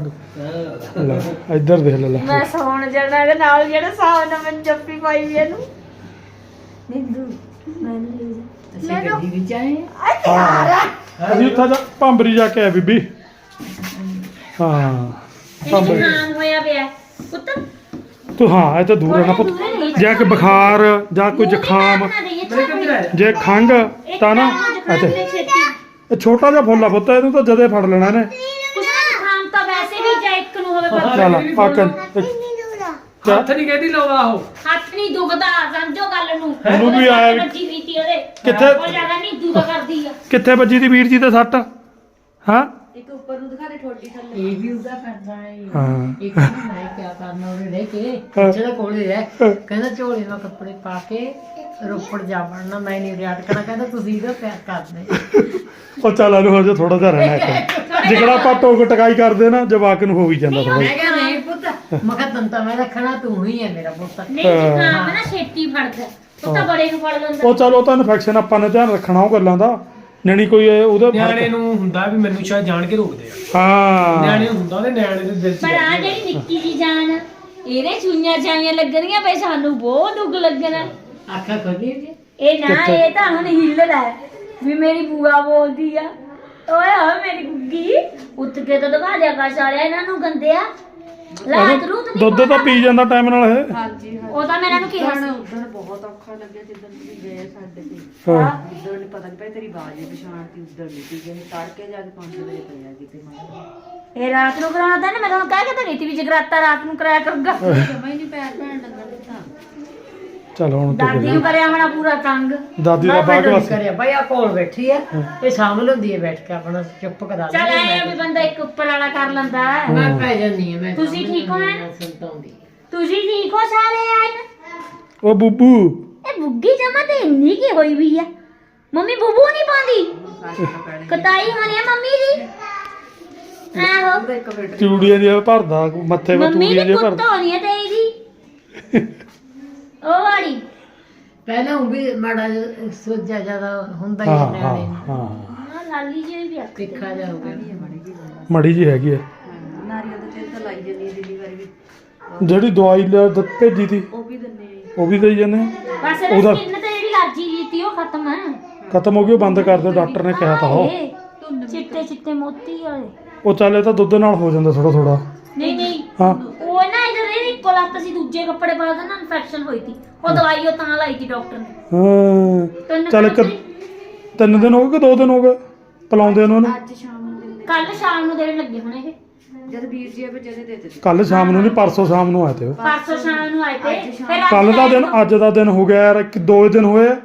ਲੈ ਇੱਧਰ ਦੇਖ ਲੈ ਲੈ। ਮੈਂ ਸੌਣ ਜਾਣਾ ਇਹਦੇ ਨਾਲ ਜਿਹੜਾ ਸਾਹ ਨਾ ਮੈਨੂੰ ਜੱਫੀ ਪਾਈ ਵੀ ਇਹਨੂੰ। ਨਿੰਦੂ ਮੈਨੂੰ ਲੈ ਜਾ। ਅਸੀਂ ਗੱਡੀ ਵਿੱਚ ਆਏ ਹਾਂ। ਅਸੀਂ ਉੱਥੇ ਜਾ ਭੰਬਰੀ ਜਾ ਕੇ ਆਏ ਬੀਬੀ। ਹਾਂ ਭੰਬਰੀ। ਹੋਇਆ ਪਿਆ। ਪੁੱਤ ਤੂੰ ਹਾਂ ਇਹ ਤਾਂ ਦੂਰ ਰਹਿਣਾ ਪੁੱਤ। ਜੇ ਕਿ ਬੁਖਾਰ ਜਾਂ ਕੋਈ ਜ਼ੁਕਾਮ ਜੇ ਖੰਗ ਤਾਂ ਨਾ ਅੱਛਾ ਇਹ ਛੋਟਾ ਜਿਹਾ ਫੁੱਲ ਆ ਪੁੱਤ ਇਹਨੂੰ ਤਾਂ ਜਦੇ ਫੜ ਲੈਣਾ ਨੇ ਕੁਛ ਨਾ ਜ਼ੁਕਾਮ ਤਾਂ ਵੈਸੇ ਵੀ ਜਾਂ ਇੱਕ ਨੂੰ ਹੋਵੇ ਪਰ ਚੱਲ ਪਾਕਨ ਹੱਥ ਨਹੀਂ ਕਹਿੰਦੀ ਲਾਉਂਦਾ ਉਹ। ਹੱਥ ਨਹੀਂ ਦੁਖਦਾ ਸਮਝੋ ਗੱਲ ਨੂੰ। ਇਹਨੂੰ ਵੀ ਆਇਆ ਵੀ- ਵੱਜੀ ਵੀ ਤੀ ਉਹਦੇ। ਕਿੱਥੇ- ਉਹ ਜ਼ਿਆਦਾ ਨਹੀਂ ਦੁਖਦਾ ਕਰਦੀ ਆ। ਕਿੱਥੇ ਵੱਜੀ ਦੀ ਵੀਰ ਜੀ ਤੇ ਸੱਟ? ਹਾਂ? ਇੱਕ ਉੱਪਰ ਨੂੰ ਦਿਖਾ ਦੇ ਠੋਡੀ ਥੱਲੇ। ਇਹ ਵੀ ਉਹਦਾ ਕਰਦਾ ਹੈ ਹਾਂ। ਇੱਕ ਨੂੰ ਮੈਂ ਕਿਆ ਕਰਨਾ ਉਹਨੇ ਲੈ ਕੇ ਹਾਂ। ਜਿਹੜਾ ਕੋਲੇ ਹੈ ਕਹਿੰਦਾ ਝੋਲੇ ਨਾਲ ਕੱਪੜੇ ਪਾ ਕੇ ਰੋਪੜ ਜਾ ਵੜਨਾ ਮੈਂ ਨਹੀਂ ਰਿਆਟ ਕਰਨਾ। ਕਹਿੰਦਾ ਤੁਸੀਂ ਇਹਦਾ ਪਿਆਰ ਕਰਦੇ। ਉਹ ਚੱਲ ਇਹਨੂੰ ਹੋ ਜਾ ਥੋੜਾ ਜਿਹਾ ਰਹਿਣਾ ਇੱਕ। ਜਿਹੜਾ ਆਪਾਂ ਟੋਕ ਟਕਾਈ ਕਰਦੇ ਨਾ ਜਵਾਕ ਨੂੰ ਹੋ ਵੀ ਜਾਂਦਾ ਥੋੜਾ ਮੈਂ ਕਿਹਾ ਨਹੀਂ ਪੁੱਤ। ਮੈਂ ਕਿਹਾ ਤੰਤਾ ਮੈਂ ਰੱਖਣਾ ਤੂੰ ਹੀ ਹੈ ਮੇਰਾ ਪੁੱਤ। ਨਹੀਂ ਜ਼ੁਕਾਮ ਹੈ। ਨਾ ਛੇਤੀ ਫੜਦਾ। ਉਹ ਤਾਂ ਬੜੇ ਨੂੰ ਫੜ ਲੈਂਦਾ। ਉਹ ਚੱਲ ਉਹ ਤਾਂ ਇਨਫੈਕਸ਼ਨ ਆਪਾਂ ਨੇ ਧਿਆਨ ਰੱਖਣਾ ਉਹ ਗੱਲਾਂ ਦਾ। ਨਣੀ ਕੋਈ ਇਹ ਉਹਦੇ ਨਿਆਣੇ ਨੂੰ ਹੁੰਦਾ ਵੀ ਮੈਨੂੰ ਸ਼ਾਇਦ ਜਾਣ ਕੇ ਰੋਕਦੇ ਆ। ਹਾਂ। ਨਿਆਣੇ ਨੂੰ ਹੁੰਦਾ ਤੇ ਨਿਆਣੇ ਦੇ ਦਿਲ 'ਚ ਪਰ ਆ ਜਿਹੜੀ ਨਿੱਕੀ ਜੀ ਜਾਨ ਆ, ਇਹਦੇ ਚੂਈਆਂ ਚਾਈਆਂ ਲੱਗਣੀਆਂ ਪਈ ਸਾਨੂੰ ਬਹੁਤ ਦੁੱਖ ਲੱਗਣਾ। ਆਖਾ ਖੋਲੀ ਜੀ। ਇਹ ਨਾ ਇਹ ਤਾਂ ਹੁਣ ਹਿੱਲਦਾ ਹੈ ਵੀ ਮੇਰੀ ਬੂਆ ਬੋਲਦੀ ਆ ਓਏ ਹੋਏ ਮੇਰੀ ਗੁੱਗੀ ਉੱਠ ਕੇ ਤਾਂ ਦਵਾ ਦਿਆ ਕਰ ਸਾਲਿਆ ਇਹਨਾਂ ਨੂੰ ਗੰਦਿਆ। ਲਾਤ ਰੂਤ ਨਹੀਂ ਦੁੱਧ ਤਾਂ ਪੀ ਜਾਂਦਾ ਟਾਈਮ ਨਾਲ ਇਹ। ਹਾਂਜੀ ਹਾਂ ਉਹ ਤਾਂ ਮੈਂ ਇਹਨਾਂ ਨੂੰ ਕਿਹਾ ਸੀ। ਉਦੋਂ ਬਹੁਤ ਔਖਾ ਲੱਗਿਆ ਜਦੋਂ ਤੁਸੀਂ ਗਏ ਸਾਡੇ ਤੇ। ਹਾਂ। ਉਦੋਂ ਨਹੀਂ ਪਤਾ ਨਹੀਂ ਪਈ ਤੇਰੀ ਬਾਜ ਹੀ ਪਛਾਣਤੀ ਉਦੋਂ ਨਹੀਂ ਸੀ ਗਏ ਤੜਕੇ ਜਾ ਕੇ 5 ਵਜੇ ਪਿਆ ਕਿਤੇ ਮੈਂ। ਇਹ ਰਾਤ ਨੂੰ ਕਰਾਉਣਾ ਤਾਂ ਨਾ ਮੈਂ ਤੁਹਾਨੂੰ ਕਹਿ ਕੇ ਤਾਂ ਗਈ ਸੀ ਵੀ ਜਗਰਾਤਾ ਰਾਤ ਨੂੰ ਕਰਾਇਆ ਕਰੂਗਾ। ਸਮਝ ਨਹੀਂ ਪੈਰ ਭੈਣ ਲੱਗਣ ਦਿੱਤਾ ਚੱਲ ਹੁਣ ਤੂੰ ਦਾਦੀ ਨੂੰ ਕਰਿਆ ਆਪਣਾ ਪੂਰਾ ਤੰਗ। ਦਾਦੀ ਦਾ ਬਾਗ ਵਸ ਕਰਿਆ। ਭਾਈ ਆ ਕੋਲ ਬੈਠੀ ਹੈ। ਇਹ ਸ਼ਾਮਲ ਹੁੰਦੀ ਹੈ ਬੈਠ ਕੇ ਆਪਣਾ ਚੁੱਪ ਕਰਾ ਚੱਲ ਐ ਵੀ ਬੰਦਾ ਇੱਕ ਉੱਪਰ ਵਾਲਾ ਕਰ ਲੈਂਦਾ ਹੈ। ਮੈਂ ਪੈ ਜਾਂਦੀ ਹਾਂ ਮੈਂ ਤੁਸੀਂ ਠੀਕ ਹੋ ਨਾ? ਸੰਤਾਉਂਦੀ ਤੁਸੀਂ ਠੀਕ ਹੋ ਸਾਰੇ ਐਨ? ਉਹ ਬੁੱਬੂ। ਇਹ ਬੁੱਗੀ ਜਮਾ ਤੇ ਇੰਨੀ ਕੀ ਹੋਈ ਵੀ ਆ। ਮੰਮੀ ਬੁੱਬੂ ਨਹੀਂ ਪਾਉਂਦੀ? ਕਤਾਈ ਹੋਣੀ ਆ ਮੰਮੀ ਦੀ? ਆਹੋ। ਚੂੜੀਆਂ ਦੀਆਂ ਭਰਦਾ ਮੱਥੇ 'ਤੇ ਮੰਮੀ ਚੂੜੀਆਂ ਦੀ ਦੀਆਂ ਕੁੱਤ ਭਰਦਾ ਹੋਣੀ ਆ ਤੇਰੀ। ਦੀ ਉਹ ਵਾਲੀ। ਪਹਿਲਾਂ ਉਹ ਵੀ ਮਾੜਾ ਜਿਹਾ ਸੋਜਾ ਜ਼ਿਆਦਾ ਹੁੰਦਾ ਹੀ ਹਾਂ ਹੈ ਹਾਂ ਨਿਆਣੇ ਨੂੰ ਹਾਂ। ਹਾਂ ਲਾਲੀ ਜੀ ਵੀ ਆ ਤਿੱਖਾ ਜਾ ਹੋ ਗਿਆ। ਮੜੀ ਜੀ ਹੈਗੀ ਹੈ। ਨਾਰੀਅਲ ਦੇ ਤੇਲ ਤਾਂ ਲਾਈ ਜਾਂਦੀ ਹੈ ਦਿੱਲੀ ਵਾਰੀ ਵੀ। ਜਿਹੜੀ ਦਵਾਈ ਲੈ ਦਿੱਤ ਭੇਜੀ ਤੀ ਉਹ ਵੀ ਦਿੰਦੇ ਆ ਉਹ ਵੀ ਦੇਈ ਜਾਂਦੇ ਆ। ਬਸ ਉਹਦਾ- ਸਕਿਨ ਤੇ ਜਿਹੜੀ ਅਲਰਜੀ ਜੀ ਤੀ ਉਹ ਖਤਮ ਹੈ। ਖਤਮ ਹੋ ਗਈ ਉਹ ਬੰਦ ਕਰ ਦਿਓ ਡਾਕਟਰ ਨੇ ਕਿਹਾ ਤਾਂ ਉਹ। ਚਿੱਟੇ ਚਿੱਟੇ ਮੋਤੀ ਵਾਲੇ। ਉਹ ਚੱਲ ਇਹ ਤਾਂ ਦੁੱਧ ਨਾਲ ਹੋ ਜਾਂਦਾ ਥੋੜਾ ਥੋੜਾ ਨਹੀਂ ਨਹੀਂ। ਹਾਂ। ਇੱਕੋ ਲੱਤ ਸੀ ਦੂਜੇ ਕੱਪੜੇ ਪਾ ਦੇ ਨਾ ਇਨਫੈਕਸ਼ਨ ਹੋਈ ਤੀ। ਉਹ ਦਵਾਈ ਉਹ ਤਾਂ ਲਾਈ ਤੀ ਡਾਕਟਰ ਨੇ। ਹਾਂ ਚੱਲ ਇੱਕ ਤਿੰਨ ਦਿਨ ਹੋ ਗਏ ਕਿ ਦੋ ਦਿਨ ਹੋ ਗਏ ਪਲਾਉਂਦੇ ਨੂੰ ਉਹਨੂੰ ਅੱਜ ਸ਼ਾਮ ਨੂੰ ਦਿੰਦੇ। ਕੱਲ ਸ਼ਾਮ ਨੂੰ ਦੇਣ ਲੱਗੇ ਹੁਣ ਇਹ। ਜਦ ਵੀਰ ਜੀ ਆਵੇ ਜਦੇ ਦੇ ਦਿੱਤੇ ਕੱਲ ਸ਼ਾਮ ਨੂੰ ਨਹੀਂ ਪਰਸੋਂ ਸ਼ਾਮ ਨੂੰ ਆਏ ਤੇ ਉਹ। ਪਰਸੋਂ ਸ਼ਾਮ ਨੂੰ ਆਏ ਤੇ। ਫਿਰ ਅੱਜ ਕੱਲ ਦਾ ਦਿਨ ਅੱਜ ਦਾ ਦਿਨ ਹੋ ਗਿਆ ਯਾਰ ਇੱਕ ਦੋ ਦਿਨ ਹੋਏ। ਆ।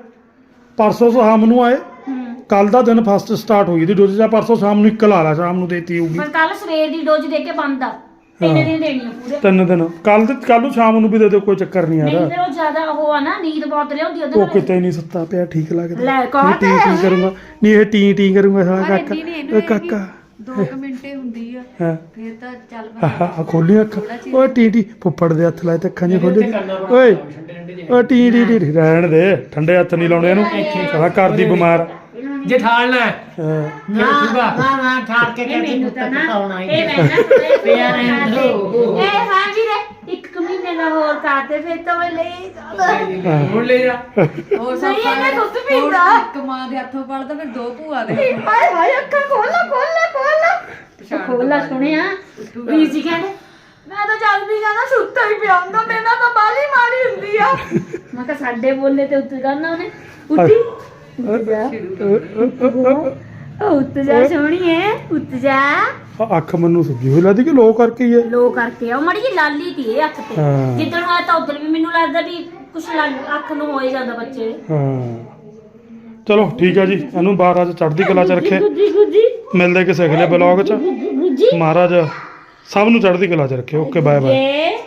ਪਰਸੋਂ ਸ਼ਾਮ ਨੂੰ ਆਏ। ਹੂੰ। ਕੱਲ ਦਾ ਦਿਨ ਫਸਟ ਸਟਾਰਟ ਹੋਈ ਦੀ ਡੋਜ਼ ਜਾਂ ਪਰਸੋਂ ਸ਼ਾਮ ਨੂੰ ਇੱਕ ਲਾ ਲਾ ਸ਼ਾਮ ਨੂੰ ਦੇਤੀ ਹੋਊਗੀ। ਪਰ ਕੱਲ ਸਵੇਰ ਦੀ ਡੋਜ਼ ਦੇ ਕੇ ਬੰਦ ਆ। ਤਿੰਨ। ਦਿਨ ਦੇਣੀ ਆ ਪੂਰੇ। ਤਿੰਨ ਦਿਨ। ਕੱਲ ਤੇ ਕੱਲ ਨੂੰ ਸ਼ਾਮ ਨੂੰ ਵੀ ਦੇ ਦਿਓ ਕੋਈ ਚੱਕਰ ਨਹੀਂ ਨਹੀਂ ਯਾਰ। ਤੇ ਉਹ ਜ਼ਿਆਦਾ ਉਹ ਆ ਨਾ ਨੀਂਦ ਬਹੁਤ ਲਿਆਉਂਦੀ ਉਹਦੇ ਉਹ ਨਾਲ। ਕਿਤੇ ਨਹੀਂ ਸੁੱਤਾ ਪਿਆ ਠੀਕ ਲੱਗਦਾ। ਲੈ, ਨਹੀਂ ਟੀ ਟੀ ਕਰੂੰਗਾ। ਨਹੀਂ ਇਹ ਟੀ ਟੀ ਕਰੂੰਗਾ ਸਾਲਾ ਅਰੇ ਕਾਕਾ। ਨਹੀਂ, ਨਹੀਂ, ਇਹਨੂੰ ਓਏ ਇਹ ਕਾਕਾ। ਦੋ ਕੁ ਮਿੰਟੇ ਹੁੰਦੀ ਆ। ਹਾਂ। ਫਿਰ ਤਾਂ ਚੱਲ ਆਹ ਖੋਲੀ ਅੱਖ। ਓਏ ਟੀ ਟੀ ਫੁੱਫੜ ਦੇ ਹੱਥ ਲਾਏ ਤੇ ਅੱਖਾਂ ਜਿਹੀਆਂ ਖੋਲੀ ਓਏ ਓਏ ਟੀ ਟੀ ਟੀ ਰਹਿਣ ਦੇ। ਠੰਡੇ ਹੱਥ ਨਹੀਂ ਲਾਉਣੇ ਇਹਨੂੰ। ਸਾਲਾ ਕਰਦੀ ਬਿਮਾਰ। ਜੇ ਠਾਲਣਾ ਹੈ। ਹਾਂ। ਨਾ ਨਾ ਨਾ ਠਾਲ ਕੇ ਇਹ ਕਹਿੰਦੀ ਮੈਨੂੰ ਤੂੰ ਨਾ ਇਹ ਮੈਂ ਨਾ ਪਿਆ ਰਹਿਣ ਦਿਓ। ਇਹ ਹਾਂ ਵੀਰੇ ਇੱਕ ਕੁ ਮਹੀਨੇ ਦਾ ਹੋਰ ਕਾਤੇ ਫਿਰ ਤਾਂ ਮੈਂ ਲੈ ਹੁਣ ਲੈ ਜਾ ਹੋਰ ਸਹੀ ਹੈ, ਸੌਖਾ ਮੈਂ ਦੁੱਧ ਪੀਂਦਾ। ਇੱਕ ਮਾਂ ਦੇ ਹੱਥੋਂ ਪੜਦਾ ਫਿਰ ਦੋ ਭੂਆ ਦੇ ਹਾਏ ਹਾਏ ਅੱਖਾਂ ਖੋਲਾ ਖੋਲਾ ਖੋਲਾ ਖੋਲਾ ਸੁਣਿਆ? ਵੀਰ ਜੀ ਕਹਿੰਦੇ ਮੈਂ ਤਾਂ ਚੱਲ ਵੀ ਜਾਣਾ ਸੁੱਤਾ ਹੀ ਪਿਆ ਹੁੰਦਾ ਮੇਰੇ ਨਾਲ ਤਾਂ ਬਾਲੀ ਮਾਰੀ ਹੁੰਦੀ ਆ। ਮੈਂ ਕਿਹਾ ਸਾਡੇ ਬੋਲੇ ਤੇ ਉੱਤੇ ਕਰਨਾ ਉਹਨੇ। ਉੱਠੀ? ਉੱਠ ਜਾ ਉਹ ਉੱਤ ਜਾ ਸੋਹਣੀਏ ਉੱਤ ਜਾ ਆਹ ਅੱਖ ਮੈਨੂੰ ਸੁੱਜੀ ਹੋਈ ਲੱਗਦੀ ਕਿ ਲੋ ਕਰਕੇ ਹੀ ਹੈ ਲੋ ਕਰਕੇ ਆ ਉਹ ਮੜੀ ਜੀ ਲਾਲੀ ਤੀ ਇਹ ਅੱਖ ਤੇ। ਹਾਂ। ਜਿੱਦਣ ਹੋਇਆ ਤਾਂ ਉਧਰ ਵੀ ਮੈਨੂੰ ਲੱਗਦਾ ਵੀ ਕੁਛ ਲੱਗ ਅੱਖ ਨੂੰ ਹੋ ਹੀ ਜਾਂਦਾ ਬੱਚੇ ਦੇ। ਹਾਂ। ਚਲੋ ਠੀਕ ਆ ਜੀ। ਇਹਨੂੰ ਬਾਹਰ ਅੱਜ ਚੜ੍ਹਦੀ ਕਲਾ ਚ ਰੱਖੇ। ਗੁੱਜੀ ਗੁੱਜੀ ਮਿਲਦੇ ਕਿਸੇ ਅਗਲੇ ਬਲੌਗ ਚ। ਗੁੱਜੀ ਮਹਾਰਾਜ ਸਭ ਨੂੰ ਚੜ੍ਹਦੀ ਕਲਾ ਚ ਰੱਖੇ। ਓਕੇ ਬਾਏ ਬਾਏ ਜੇ